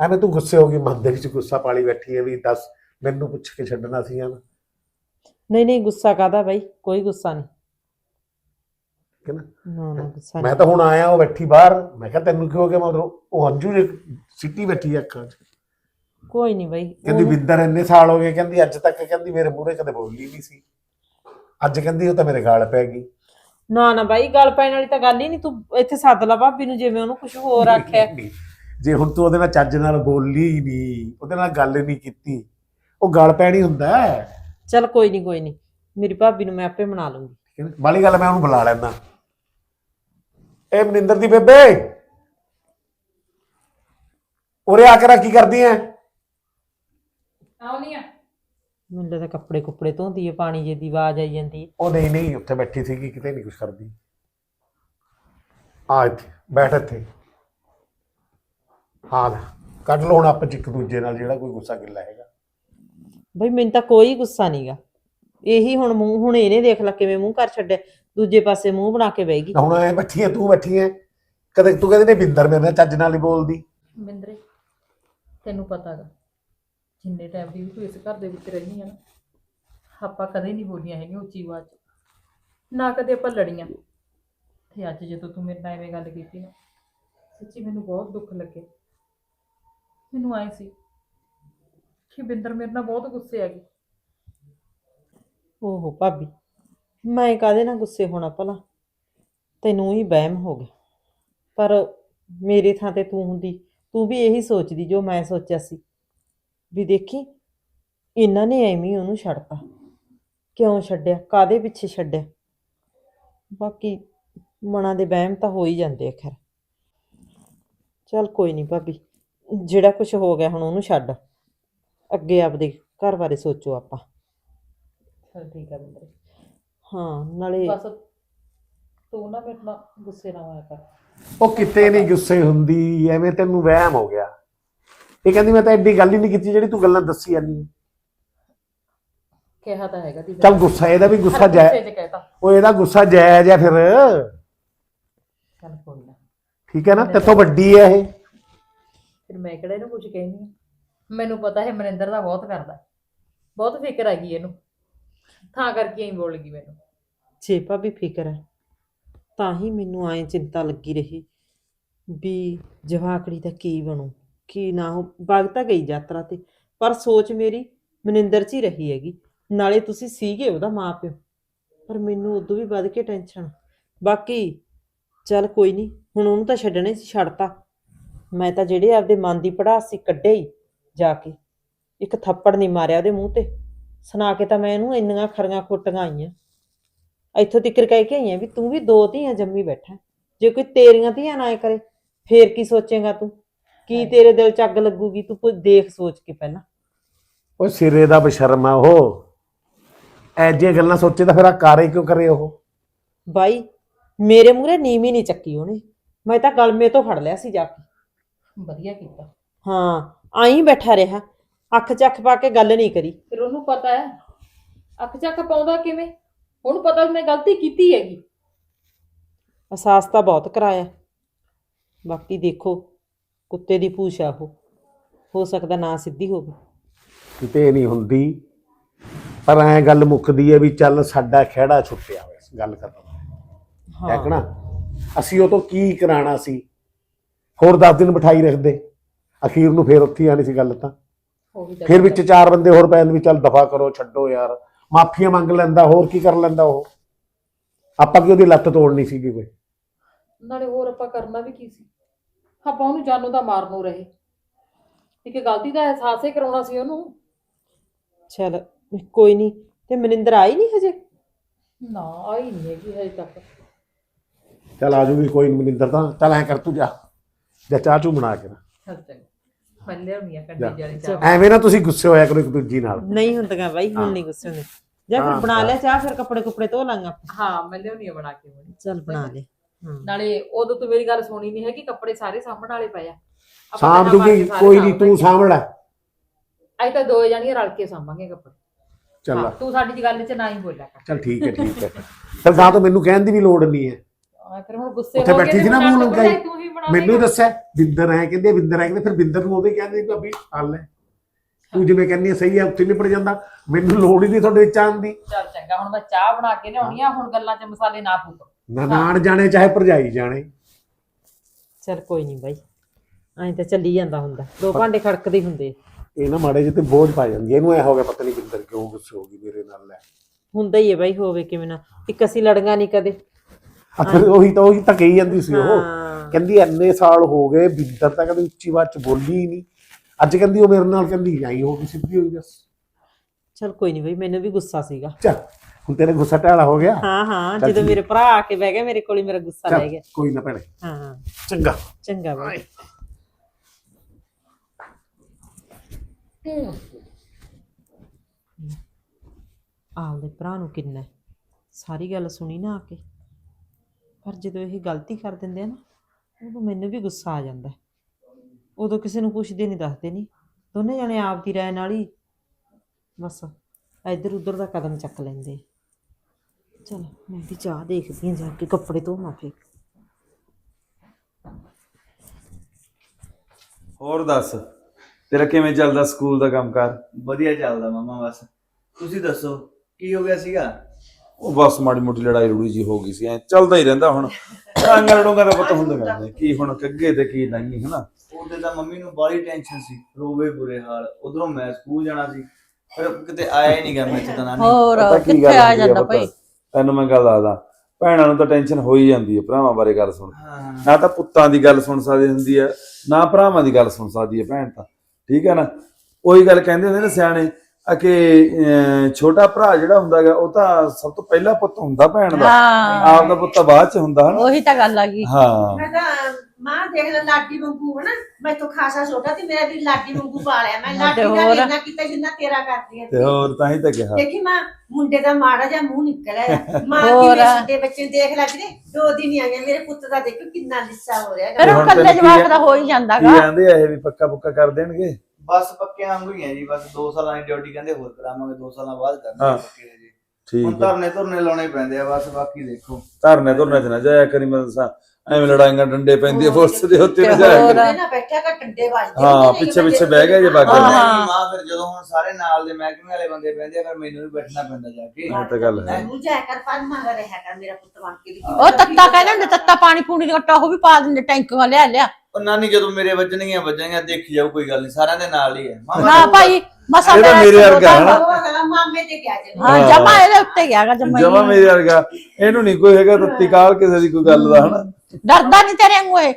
ਐਵੇਂ ਤੂੰ ਗੁੱਸੇ ਹੋ ਗਈ ਮਨ ਦੇ ਵਿੱਚ ਗੁੱਸਾ ਪਾਲੀ ਬੈਠੀ ਹੈ ਵੀ ਦੱਸ ਮੈਨੂੰ ਪੁੱਛ ਕੇ ਛੱਡਣਾ ਸੀ ਨਾ ਨਹੀਂ ਨਹੀਂ ਗੁੱਸਾ ਕਾਦਾ ਬਾਈ? ਕੋਈ ਗੁੱਸਾ ਨਹੀਂ। ਕਿ ਨਾ? ਨਾ ਨਾ ਗੁੱਸਾ ਮੈਂ ਤਾਂ ਹੁਣ ਆਇਆ ਉਹ ਬੈਠੀ ਬਾਹਰ ਮੈਂ ਕਿਹਾ ਤੈਨੂੰ ਕਿਉਂ ਹੋ ਗਿਆ ਮਤਲਬ ਉਹ ਹੰਝੂ ਜੇ ਸਿੱਟੀ ਬੈਠੀ ਹੈ ਅੱਖਾਂ 'ਚ। ਕੋਈ ਨਹੀਂ ਬਾਈ ਕਹਿੰਦੀ ਵਿੰਦਰ ਇੰਨੇ ਸਾਲ ਹੋ ਗਏ ਕਹਿੰਦੀ ਅੱਜ ਤੱਕ ਕਹਿੰਦੀ ਮੇਰੇ ਮੂਹਰੇ ਕਦੇ ਬੋਲੀ ਨਹੀਂ ਸੀ। ਅੱਜ ਕਹਿੰਦੀ ਉਹ ਤਾਂ ਮੇਰੇ ਗਾਲ ਪੈ ਗਈ। ਨਾ ਨਾ ਬਾਈ ਗੱਲ ਪੈਣ ਵਾਲੀ ਤਾਂ ਗੱਲ ਹੀ ਨਹੀਂ ਤੂੰ ਇੱਥੇ ਸੱਦ ਲਾ ਭਾਬੀ ਨੂੰ ਜਿਵੇਂ ਉਹਨੂੰ ਕੁਝ ਹੋਰ ਆਖਿਆ। ਨਹੀਂ, ਜੇ ਹੁਣ ਤੂੰ ਉਹਦੇ ਨਾਲ ਚੱਜ ਨਾਲ ਬੋਲੀ ਹੀ ਨਹੀਂ ਉਹਦੇ ਨਾਲ ਗੱਲ ਨਹੀਂ ਕੀਤੀ ਉਹ ਗਲ ਪੈਣੀ ਹੁੰਦਾ ਹੈ? ਚਲ ਕੋਈ ਨਹੀਂ ਕੋਈ ਨਹੀਂ ਮੇਰੀ ਭਾਬੀ ਨੂੰ ਮੈਂ ਆਪੇ ਮਨਾ ਲੂੰਗੀ। ਹੈ? ਬਾਲੀ ਗੱਲ ਮੈਂ ਉਹਨੂੰ ਬੁਲਾ ਲੈਂਦਾ। ਇਹ ਮਨਿੰਦਰ ਦੀ ਬੇਬੇ। ਉਰੇ ਆ ਕੇ ਰਾ ਕੀ ਕਰਦੀ ਐ? ਆਉਣੀ ਆ। ਮੈਨੂੰ ਲੱਗਦਾ ਕੱਪੜੇ ਕੁੱਪੜੇ ਧੋਂਦੀ ਏ ਪਾਣੀ ਜੇ ਦੀ ਆਵਾਜ਼ ਆਈ ਜਾਂਦੀ। ਉਹ ਨਹੀਂ ਨਹੀਂ ਉੱਥੇ ਬੈਠੀ ਸੀਗੀ ਕਿਤੇ ਨਹੀਂ ਕੁਝ ਕਰਦੀ। ਆ ਇੱਥੇ ਬੈਠ ਇੱਥੇ। ਹਾਂ ਕੱਢ ਲਓ ਹੁਣ ਆਪਾਂ ਚ ਇੱਕ ਦੂਜੇ ਨਾਲ ਜਿਹੜਾ ਕੋਈ ਗੁੱਸਾ ਗਿੱਲਾ ਹੈਗਾ। ਬਈ ਮੈਨੂੰ ਤਾਂ ਕੋਈ ਗੁੱਸਾ ਨਹੀਂਗਾ ਇਹੀ ਹੁਣ ਮੂੰਹ ਹੁਣ ਇਹਨੇ ਦੇਖ ਲੈ ਕਿਵੇਂ ਮੂੰਹ ਕਰ ਛੱਡਿਆ। ਦੂਜੇ ਪਾਸੇ ਮੂੰਹ ਬਣਾ ਕੇ ਬਹਿ ਗਈ। ਹੁਣ ਐ ਬੈਠੀ ਐ ਤੂੰ ਬੈਠੀ ਐ। ਕਦੇ ਤੂੰ ਕਹਿੰਦੇ ਨੇ ਬਿੰਦਰ ਮੇਰੇ ਨਾਲ ਚੱਜ ਨਾਲ ਹੀ ਬੋਲਦੀ। ਮਿੰਦਰੇ ਤੈਨੂੰ ਪਤਾਗਾ ਜਿੰਨੇ ਟਾਈਮ ਦੀ ਵੀ ਤੂੰ ਇਸ ਘਰ ਦੇ ਵਿੱਚ ਰਹਿੰਦੀ ਆ ਨਾ ਆਪਾਂ ਕਦੇ ਨਹੀਂ ਬੋਲੀਆਂ ਹੈਗੀਆਂ ਉੱਚੀ ਆਵਾਜ਼ 'ਚ। ਨਾ ਕਦੇ ਆਪਾਂ ਲੜੀਆਂ। ਤੇ ਅੱਜ ਜਦੋਂ ਤੂੰ ਮੇਰੇ ਨਾਲ ਐਵੇਂ ਗੱਲ ਕੀਤੀ ਨਾ ਸੱਚੀ ਮੈਨੂੰ ਬਹੁਤ ਦੁੱਖ ਲੱਗਿਆ। ਮੈਨੂੰ ਆਏ ਸੀ ਕਿ ਬਿੰਦਰ ਮੇਰੇ ਨਾਲ ਬਹੁਤ ਗੁੱਸੇ ਆ ਓਹੋ ਭਾਬੀ, ਮੈਂ ਕਾਦੇ ਨਾਲ ਗੁੱਸੇ ਹੋਣਾ ਭਲਾ? ਤੈਨੂੰ ਹੀ ਵਹਿਮ ਹੋ ਗਿਆ। ਪਰ ਮੇਰੇ ਥਾਂ ਤੇ ਤੂੰ ਹੁੰਦੀ, ਤੂੰ ਵੀ ਇਹੀ ਸੋਚਦੀ ਜੋ ਮੈਂ ਸੋਚਿਆ ਸੀ। ਵੀ ਦੇਖੀ, ਇਹਨਾਂ ਨੇ ਐਵੇਂ ਹੀ ਉਹਨੂੰ ਛੱਡਤਾ। ਕਿਉਂ ਛੱਡਿਆ? ਕਾਦੇ ਪਿੱਛੇ ਛੱਡਿਆ? ਬਾਕੀ ਮਨਾਂ ਦੇ ਵਹਿਮ ਤਾਂ ਹੋ ਹੀ ਜਾਂਦੇ ਆ, ਖੈਰ। ਚੱਲ ਕੋਈ ਨਹੀਂ ਭਾਬੀ ਜਿਹੜਾ ਕੁਝ ਹੋ ਗਿਆ ਹੁਣ ਉਹਨੂੰ ਛੱਡ। ਅੱਗੇ ਆਪਦੇ ਘਰ ਬਾਰੇ ਸੋਚੋ ਆਪਾਂ। ਚਲ ਠੀਕ ਆ ਬਿੰਦਰੇ ਹਾਂ ਨਾਲੇ ਬਸ ਤੂੰ ਨਾ ਮੇਰੇ ਨਾਲ ਗੁੱਸੇ ਨਾ ਹੋਇਆ ਕਰ। ਉਹ ਕਿਤੇ ਨਹੀਂ ਗੁੱਸੇ ਹੁੰਦੀ ਐਵੇਂ ਤੈਨੂੰ ਵਹਿਮ ਹੋ ਗਿਆ। ਇਹ ਕਹਿੰਦੀ ਮੈਂ ਤਾਂ ਐਡੀ ਗੱਲ ਹੀ ਨਹੀਂ ਕੀਤੀ ਜਿਹੜੀ ਤੂੰ ਗੱਲਾਂ ਦੱਸੀ ਜਾਂਦੀ ਹੈ। ਕਿਹਾ ਤਾਂ ਹੈਗਾ ਦੀ ਚੱਲ ਗੁੱਸਾ ਇਹਦਾ ਵੀ ਗੁੱਸਾ ਜੈ ਗੁੱਸੇ 'ਚ ਕਹਿਤਾ ਉਹ ਇਹਦਾ ਗੁੱਸਾ ਜਾਇਜ਼ ਹੈ ਫਿਰ। ਚੱਲ ਕੋਈ ਨਾ। ਠੀਕ ਹੈ ਨਾ? ਤੇਥੋਂ ਵੱਡੀ ਹੈ ਇਹ। ਫਿਰ ਮੈਂ ਕਿਹੜਾ ਇਹਨੂੰ ਕੁਝ ਕਹਿੰਦੀ ਆ ਮੈਨੂੰ ਪਤਾ ਹੈ ਮਨਿੰਦਰ ਦਾ ਬਹੁਤ ਕਰਦਾ। ਬਹੁਤ ਫਿਕਰ ਹੈਗੀ ਇਹਨੂੰ। ਤਾਂ ਕਰਕੇ ਹੀ ਬੋਲ ਗਈ ਮੈਨੂੰ। ਜੇ ਭਾਬੀ ਫਿਕਰ ਹੈ, ਤਾਂ ਹੀ ਮੈਨੂੰ ਐਂ ਚਿੰਤਾ ਲੱਗੀ ਰਹੀ ਵੀ ਜਵਾਕੜੀ ਦਾ ਕੀ ਬਣੂ, ਕੀ ਨਾ ਹੋ, ਵਗ ਤਾਂ ਗਈ ਯਾਤਰਾ ਤੇ, ਪਰ ਸੋਚ ਮੇਰੀ ਮਨਿੰਦਰ 'ਚ ਹੀ ਰਹੀ ਹੈਗੀ। ਨਾਲੇ ਤੁਸੀਂ ਸੀਗੇ ਉਹਦਾ ਮਾਪਿਓ, ਪਰ ਮੈਨੂੰ ਉਦੋਂ ਵੀ ਵੱਧ ਕੇ ਟੈਨਸ਼ਨ ਬਾਕੀ ਚੱਲ ਕੋਈ ਨਹੀਂ, ਹੁਣ ਉਹਨੂੰ ਤਾਂ ਛੱਡਣੇ ਸੀ, ਛੱਡਤਾ। ਮੈਂ ਤਾਂ ਜਿਹੜੇ ਆਪਦੇ ਮਨ ਦੀ ਪੜਾਸ ਸੀ ਕੱਢਿਆ ਹੀ ਜਾ ਕੇ। ਇੱਕ ਥੱਪੜ ਨਹੀਂ ਮਾਰਿਆ ਉਹਦੇ ਮੂੰਹ ਤੇ। ਸੁਣਾ ਕੇ ਤਾਂ ਮੈਂ ਇਹਨੂੰ ਇੰਨੀਆਂ ਖਰੀਆਂ ਖੁੱਟੀਆਂ ਆਈਆਂ। ਇੱਥੋਂ ਤੱਕ ਕਹਿ ਕੇ ਆਈਆਂ ਵੀ ਤੂੰ ਵੀ ਦੋ ਧੀਆਂ ਜੰਮੀ ਬੈਠਾ। ਜੇ ਕੋਈ ਤੇਰੀਆਂ ਧੀਆਂ ਨਾ ਆਏ ਕਰੇ ਫੇਰ ਕੀ ਸੋਚੇਗਾ ਤੂੰ? ਕੀ ਤੇਰੇ ਦਿਲ ਚ ਅੱਗ ਲੱਗੂਗੀ? ਤੂੰ ਕੋਈ ਦੇਖ ਸੋਚ ਕੇ ਪਹਿਲਾਂ। ਉਹ ਸਿਰੇ ਦਾ ਬਸ਼ਰਮ ਆ ਉਹ। ਐ ਜਿਹੀਆਂ ਗੱਲਾਂ ਸੋਚੇ ਤਾਂ ਫਿਰ ਆ ਕਾਰੇ ਕਿਉਂ ਕਰੇ ਉਹ? ਬਾਈ ਮੇਰੇ ਮੂਹਰੇ ਨੀਵੀਂ ਨਹੀਂ ਚੱਕੀ ਉਹਨੇ। ਮੈਂ ਤਾਂ ਗਲਮੇ ਤੋਂ ਫੜ ਲਿਆ ਸੀ ਜਾ ਕੇ। ਵਧੀਆ ਕੀਤਾ। ਹਾਂ ਆਈ ਬੈਠਾ ਰਿਹਾ। ਅੱਖ ਚੱਖ ਪਾ ਕੇ ਗੱਲ ਨਹੀਂ ਕਰੀ। ਫਿਰ ਉਹਨੂੰ ਪਤਾ ਹੈ ਅੱਖ ਚੱਕ ਪਾਉਂਦਾ ਕਿਵੇਂ? ਉਹਨੂੰ ਪਤਾ ਵੀ ਮੈਂ ਗਲਤੀ ਕੀਤੀ ਹੈਗੀ। ਅਹਿਸਾਸ ਤਾਂ ਬਹੁਤ ਕਰਾਇਆ। ਬਾਕੀ ਦੇਖੋ ਕੁੱਤੇ ਦੀ ਪੂਛ ਆ ਉਹ। ਹੋ ਸਕਦਾ ਨਾ ਸਿੱਧੀ ਹੋਵੇ। ਕਿਤੇ ਨਹੀਂ ਹੁੰਦੀ ਪਰ ਐ ਗੱਲ ਮੁੱਕਦੀ ਹੈ ਵੀ ਚੱਲ ਸਾਡਾ ਖਿਹੜਾ ਛੁੱਟਿਆ ਹੋਇਆ ਗੱਲ ਖਤਮ। ਹੈ। ਕਿ ਨਾ? ਅਸੀਂ ਉਹ ਤੋਂ ਕੀ ਕਰਾਣਾ ਸੀ? ਹੋਰ 10 ਦਿਨ ਬਿਠਾਈ ਰੱਖਦੇ। ਅਖੀਰ ਨੂੰ ਫੇਰ ਉੱਥੇ ਆਣੀ ਸੀ ਗੱਲ ਤਾਂ। ਫਿਰ ਵਿੱਚ ਚਾਰ ਬੰਦੇ ਹੋਰ ਪੈਣ ਵੀ ਚੱਲ ਦਫਾ ਕਰੋ ਛੱਡੋ ਯਾਰ। ਮਾਫੀਆਂ ਮੰਗ ਲੈਂਦਾ ਹੋਰ ਕੀ ਕਰ ਲੈਂਦਾ ਉਹ? ਆਪਾਂ ਕੀ ਉਹਦੀ ਲੱਤ ਤੋੜਨੀ ਸੀਗੀ ਕੋਈ? ਨਾਲੇ ਹੋਰ ਆਪਾਂ ਕਰਨਾ ਵੀ ਕੀ ਸੀ? ਆਪਾਂ ਉਹਨੂੰ ਜਾਨੋਂ ਦਾ ਮਾਰਨੋਂ ਰਹੇ। ਇੱਕ ਗਲਤੀ ਦਾ ਅਹਿਸਾਸ ਹੀ ਕਰਾਉਣਾ ਸੀ ਉਹਨੂੰ। ਚਲ ਕੋਈ ਨਹੀਂ ਤੇ ਮਨਿੰਦਰ ਆਈ ਨਹੀਂ ਹਜੇ? ਨਾ ਆਈ ਨਹੀਂ ਹੈਗੀ ਹਜੇ ਤੱਕ। ਚੱਲ ਆ ਜੂਗੀ ਕੋਈ ਮਨਿੰਦਰ ਤਾਂ। ਚੱਲ ਐ ਕਰ ਤੂੰ ਜਾ। ਜਾ ਚਾਹ ਚੂ ਬਣਾ ਕੇ ਨਾ। ਚੰਗਾ। ਚਾਹ। ਐਵੇਂ ਨਾ ਤੁਸੀਂ ਗੁੱਸੇ ਹੋਇਆ ਕਰੋ ਇੱਕ ਦੂਜੀ ਨਾਲ। ਨਹੀਂ ਹੁੰਦੀਆਂ ਬਾਈ ਹੁਣ ਨਹੀਂ ਗੁੱਸੇ ਹੁੰਦੇ। ਜਾਂ ਫਿਰ ਬਣਾ। ਲਿਆ ਚਾਹ ਫਿਰ ਕੱਪੜੇ ਕੁੱਪੜੇ ਧੋ ਲਾਂਗਾ ਹਾਂ ਮੈਂ ਲਿਆਉਣੀ ਆ ਬਣਾ ਕੇ ਹੁਣ। ਚੱਲ ਬਣਾ ਲੈ। ਨਾਲੇ ਉਦੋਂ ਤੂੰ ਮੇਰੀ ਗੱਲ ਸੁਣੀ ਨਹੀਂ ਹੈਗੀ ਕੱਪੜੇ ਸਾਰੇ ਸਾਂਭਣ ਵਾਲੇ ਪਏ ਆ। ਸਾਂਭ ਦੂਗੀ ਕੋਈ ਨਹੀਂ ਤੂੰ। ਸਾਂਭ ਲੈ। ਅਸੀਂ ਤਾਂ ਦੋ ਜਾਣੀਆਂ ਰਲ ਕੇ ਸਾਂਭਾਂਗੇ ਕੱਪੜੇ। ਚੱਲ ਤੂੰ ਸਾਡੀ ਗੱਲ 'ਚ ਨਾ ਹੀ ਬੋਲਿਆ ਕਰ। ਚੱਲ ਠੀਕ ਹੈ ਠੀਕ ਹੈ। ਫਿਰ ਤੋਂ ਮੈਨੂੰ ਕਹਿਣ ਦੀ ਵੀ ਲੋੜ ਨਹੀਂ ਹੈ। ਹਾਂ, ਫਿਰ ਹੁਣ ਗੁੱਸੇ ਉੱਥੇ ਹੋ ਕੇ ਬੈਠੀ ਤੇ ਸੀ ਨਾ ਮੂੰਹ ਲੰਕਾਈ। ਹੀ ਮੈਨੂੰ। ਦੱਸਿਆ ਬਿੰਦਰ ਐ ਕਹਿੰਦੇ ਬਿੰਦਰ ਐ ਕਹਿੰਦੇ ਫਿਰ ਬਿੰਦਰ ਨੂੰ ਉਹਦੇ ਕਹਿੰਦੇ ਵੀ ਭਾਬੀ ਹੱਲ ਹੈ। ਤੂੰ ਜਿਵੇਂ ਕਹਿੰਦੀ ਹੈ ਸਹੀ ਹੈ ਉੱਥੇ ਨਹੀਂ ਪੜ ਜਾਂਦਾ। ਮੈਨੂੰ ਲੋੜ ਹੀ ਨਹੀਂ ਤੁਹਾਡੇ ਵਿੱਚ ਆਉਣ ਦੀ। ਚੱਲ ਚੰਗਾ ਹੁਣ ਮੈਂ ਚਾਹ ਬਣਾ ਕੇ ਲਿਆਉਣੀ ਆ ਹੁਣ ਗੱਲਾਂ 'ਚ ਮਸਾਲੇ ਨਾ ਫੂਕ। ਨਨਾਣ ਜਾਣੇ ਚਾਹੇ ਭਰਜਾਈ ਜਾਣੇ। ਚਲ ਕੋਈ ਨਹੀਂ ਬਾਈ। ਐਂ ਤਾਂ ਚੱਲੀ ਜਾਂਦਾ ਹੁੰਦਾ। ਦੋ ਭਾਂਡੇ ਖੜਕਦੇ ਹੀ ਹੁੰਦੇ ਇਹ ਨਾ ਮਾੜੇ ਜਿਹੇ ਤੇ ਬੋਝ ਪਾ ਜਾਂਦੀ ਹੈ। ਇਹਨੂੰ ਐ ਹੋ ਗਿਆ ਪਤਾ ਨਹੀਂ ਬਿੰਦਰ ਕਿਉਂ ਗੁੱਸੇ ਹੋ ਗਈ ਮੇਰੇ ਨਾਲ ਲੈ। ਹੁੰਦਾ ਹੀ ਹੈ ਬਾਈ ਹੋਵੇ ਕਿਵੇਂ ਨਾ। ਇੱਕ ਅਸੀਂ ਲੜੀਆਂ ਨਹੀਂ ਕਦੇ। ਫਿਰ ਉਹੀ ਤਾਂ ਉਹੀ ਤਾਂ ਕਹੀ ਜਾਂਦੀ ਸੀ ਉਹ। ਹਾਂ। ਕਹਿੰਦੀ ਇੰਨੇ ਸਾਲ ਹੋ ਗਏ ਬਿੰਦਰ ਤਾਂ ਕਦੇ ਉੱਚੀ ਬਾਤ ਚ ਬੋਲੀ ਹੀ ਨਹੀਂ। ਅੱਜ ਕਹਿੰਦੀ ਉਹ ਮੇਰੇ ਨਾਲ ਕਹਿੰਦੀ ਆਈ ਹੋ ਗਈ ਸਿੱਧੀ ਹੋਈ ਬਸ ਚਲ ਕੋਈ ਨਹੀਂ ਬਾਈ ਮੈਨੂੰ ਵੀ ਗੁੱਸਾ ਸੀਗਾ। ਚੱਲ ਹੁਣ ਤੇਰੇ ਗੁੱਸਾ ਟਾਲਾ ਹੋ ਗਿਆ। ਹਾਂ ਹਾਂ ਚੱਲ ਜਦੋਂ ਠੀਕ। ਮੇਰੇ ਭਰਾ ਆ ਕੇ ਬਹਿ ਗਿਆ ਮੇਰੇ ਕੋਲ ਹੀ ਮੇਰਾ ਗੁੱਸਾ ਚੱਲ ਰਹਿ ਗਿਆ। ਕੋਈ ਨਾ ਭੈਣੇ। ਹਾਂ ਚੰਗਾ। ਚੰਗਾ ਬਾਈ। ਆਪਦੇ ਭਰਾ ਨੂੰ ਕਿੰਨਾ ਹੈ। ਸਾਰੀ ਗੱਲ ਸੁਣੀ ਨਾ ਆ ਕੇ। ਪਰ ਜਦੋਂ ਇਹ ਗਲਤੀ ਕਰ ਦਿੰਦੇ ਆ ਨਾ ਉਦੋਂ ਮੈਨੂੰ ਵੀ ਗੁੱਸਾ ਆ ਜਾਂਦਾ। ਹੈ। ਉਦੋਂ ਕਿਸੇ ਨੂੰ ਪੁੱਛਦੇ ਨਹੀਂ ਦੱਸਦੇ ਨਹੀਂ ਦੋਨੇ ਜਣੇ ਆਪ ਦੀ ਰਾਏ ਨਾਲ ਹੀ ਬਸ ਇੱਧਰ ਉੱਧਰ ਦਾ ਕਦਮ ਚੱਕ ਲੈਂਦੇ। ਚਲ ਮੈਂ ਵੀ ਚਾਹ ਦੇਖਦੀ ਹਾਂ ਜਾ ਕੇ ਕੱਪੜੇ ਧੋਵਾਂ ਫੇਰ। ਹੋਰ ਦੱਸ ਤੇਰਾ ਕਿਵੇਂ ਚੱਲਦਾ ਸਕੂਲ ਦਾ ਕੰਮਕਾਰ? ਵਧੀਆ ਚੱਲਦਾ ਮਾਮਾ ਬਸ। ਤੁਸੀਂ ਦੱਸੋ ਕੀ ਹੋ ਗਿਆ ਸੀਗਾ? ਉਹ ਬਸ ਮਾੜੀ ਮੋਟੀ ਲੜਾਈ ਰੂੜੀ ਜੀ ਹੋ ਗਈ ਸੀ ਐ ਚੱਲਦਾ ਹੀ ਰਹਿੰਦਾ ਹੁਣ। ਅੰਗਲ ਡੋਂਗਾ ਦਾ ਪਤਾ ਹੁੰਦਾ ਕਰਦੇ ਕੀ ਹੁਣ ਕੱਗੇ ਤੇ ਕੀ ਨਹੀਂ ਹਨਾ? ਉਹਦੇ ਤਾਂ ਮੰਮੀ ਨੂੰ ਬਾਹਲੀ ਟੈਨਸ਼ਨ ਸੀ ਰੋਵੇ ਬੁਰੇ ਹਾਲ। ਉਧਰੋਂ ਮੈਂ ਸਕੂਲ ਜਾਣਾ ਸੀ ਫਿਰ ਕਿਤੇ ਆਇਆ ਹੀ ਨਹੀਂ ਗਿਆ ਮੈਂ ਤਾਂ ਨਾਨੀ। ਹੋਰ ਪਤਾ ਕੀ ਕਿੱਥੇ ਗੱਲ ਆ ਹੁੰਦੀ ਆ ਜਾਂਦਾ ਪੁੱਤ? ਭਾਈ? ਤੈਨੂੰ ਮੈਂ ਗੱਲ ਆਦਾ ਭੈਣਾਂ ਨੂੰ ਤਾਂ ਟੈਨਸ਼ਨ ਹੋ ਹੀ ਜਾਂਦੀ ਹੈ ਭਰਾਵਾਂ ਬਾਰੇ ਗੱਲ ਸੁਣ। ਹਾਂ। ਨਾ ਤਾਂ ਪੁੱਤਾਂ ਦੀ ਗੱਲ ਸੁਣ ਸਕਦੀ ਹੁੰਦੀ ਹੈ ਨਾ ਭਰਾਵਾਂ ਦੀ ਗੱਲ ਸੁਣ ਸਕਦੀ ਹੈ ਭੈਣ ਤਾਂ। ਠੀਕ ਹੈ ਨਾ? ਉਹੀ ਗੱਲ ਕਹਿੰਦੇ ਹੁੰਦੇ ਨੇ ਸਿਆਣੇ ਕਿ ਛੋਟਾ ਭਰਾ ਜਿਹੜਾ ਹੁੰਦਾ ਹੈਗਾ ਉਹ ਤਾਂ ਸਭ ਤੋਂ ਪਹਿਲਾ ਪੁੱਤ ਹੁੰਦਾ ਭੈਣ ਦਾ। ਹਾਂ। ਆਪ ਦਾ ਪੁੱਤ ਤਾਂ ਬਾਅਦ ਚ ਹੁੰਦਾ ਹਨਾ? ਉਹੀ ਤਾਂ ਗੱਲ ਆ ਗਈ। ਹਾਂ। ਮੈਂ ਤਾਂ ਮਾਂ ਦੇਖ ਲੈ ਲਾਡੀ ਵਾਂਗੂ ਹਨਾ? ਮੈਂ ਤਾਂ ਖਾਸਾ ਛੋਟਾ ਤੇ ਮੇਰਾ ਵੀ ਲਾਡੀ ਵਾਂਗੂ ਪਾਲਿਆ ਮੈਂ ਲਾਡੀ ਦਾ? ਇੰਨਾ ਕੀਤਾ ਜਿੰਨਾ ਤੇਰਾ ਕਰਦੀ ਹੈ ਤੇ ਹੋਰ ਤਾਂ ਹੀ ਤਾਂ ਕਿਹਾ। ਦੇਖੀ ਮਾਂ ਮੁੰਡੇ ਦਾ ਮਾੜਾ ਜਿਹਾ ਮੂੰਹ ਨਿਕਲਿਆ ਹੈ। ਮਾਂ ਹੋਰ? ਕਿਵੇਂ ਸਿੱਧੇ ਬੱਚੇ ਨੂੰ ਦੇਖ ਲੱਗ ਨੇ ਦੋ ਦਿਨ ਹੀ ਆ ਗਏ ਮੇਰੇ ਪੁੱਤ ਦਾ ਦੇਖੋ ਕਿੰਨਾ ਲਿੱਸਾ ਹੋ ਰਿਹਾ ਫਿਰ ਹੈਗਾ। ਉਹ ਹੁਣ ਕੱਲੇ ਤੈਨੂੰ ਕੀ ਜਵਾਕ ਹੈ? ਦਾ ਹੋ ਹੀ ਕੀ ਜਾਂਦਾਗਾ ਕਹਿੰਦੇ ਆ ਇਹ ਵੀ ਪੱਕਾ ਪੁੱਕਾ ਕਰ ਦੇਣਗੇ? ਬਸ ਪੱਕੇ ਵਾਂਗੂ ਹੀ ਹੈ ਜੀ ਬਸ 2 ਸਾਲਾਂ ਦੀ ਡਿਊਟੀ ਕਹਿੰਦੇ ਹੋਰ ਕਰਾਵਾਂਗੇ 2 ਸਾਲਾਂ ਬਾਅਦ ਹਾਂ। ਕਰਾਂਗੇ ਪੱਕੇ ਹੈ ਜੀ ਹੁਣ ਠੀਕ ਹੈ। ਧਰਨੇ ਧੁਰਨੇ ਲਾਉਣੇ ਪੈਂਦੇ ਆ ਬਸ ਬਾਕੀ ਦੇਖੋ। ਧਰਨੇ ਧੁਰਨੇ ਚ ਨਾ ਜਾਇਆ ਕਰੀ ਮੈਂ ਦੱਸਾਂ। ਐਵੇਂ ਲੜਾਈਆਂ ਡੰਡੇ ਪੈਂਦੇ ਆ ਪੁਲਿਸ ਦੇ ਉੱਤੇ ਨਾ ਜਾਇਆ ਹੋਰ? ਨਾਲ ਬੈਠਿਆ ਕਰ ਟੰਡੇ ਵੱਜਦੇ ਹਾਂ, ਹੁੰਦੇ ਨੇ, ਪਿੱਛੇ- ਪਿੱਛੇ ਬਹਿ ਗਿਆ ਜੇ ਬਾਕੀ। ਹਾਂ। ਮਾਂ ਫਿਰ ਜਦੋਂ ਹੁਣ ਸਾਰੇ ਨਾਲ ਦੇ ਮਹਿਕਮੇ ਵਾਲੇ ਬੰਦੇ ਬਹਿੰਦੇ ਆ ਫਿਰ ਮੈਨੂੰ ਵੀ ਬੈਠਣਾ ਪੈਂਦਾ ਜਾ ਕੇ ਇਹ ਤਾਂ ਗੱਲ ਹੈ ਤੂੰ ਜਾ ਕਰ ਪਰ ਮੰਗ ਰਿਹਾ ਕਰ ਮੇਰਾ ਪੁੱਤ ਬਣ ਕੇ ਵੀ ਉਹ ਤੱਤਾ ਕਹਿੰਦੇ ਹੁੰਦੇ ਤੱਤਾ ਪਾਣੀ ਪੂਣੀ ਦਾ ਉਹ ਵੀ ਪਾ ਦਿੰਦੇ ਟੈਂਕੀਆਂ ਲਿਆ ਲਿਆ ਉਹ ਨਾਨੀ ਜਦੋਂ ਮੇਰੇ ਵੱਜਣਗੀਆਂ ਵੱਜਣਗੀਆਂ ਦੇਖੀ ਜਾਊ ਕੋਈ ਗੱਲ ਨਹੀਂ ਸਾਰਿਆਂ ਦੇ ਨਾਲ ਹੀ ਹੈ ਮਾਮਾ ਨਾ ਭਾਈ ਮਸਾ ਮੇਰਾ ਮੇਰੇ ਵਰਗਾ ਹੈ ਨਾ। ਉਹ ਅਗਲਾ ਮਾਮੇ ਤੇ ਗਿਆ ਜੇ ਹਾਂ ਜਮਾ ਇਹਦੇ ਉੱਤੇ ਗਿਆਗਾ ਜਮਾ ਜਮਾ ਮੇਰੇ ਵਰਗਾ। ਇਹਨੂੰ ਨਹੀਂ ਕੋਈ ਹੈਗਾ ਤੱਤੀ ਕਾਲ ਕਿਸੇ ਦੀ ਕੋਈ ਗੱਲ ਦਾ ਹਨਾ? ਡਰਦਾ ਨਹੀਂ ਤੇਰੇ ਵਾਂਗੂ ਇਹ।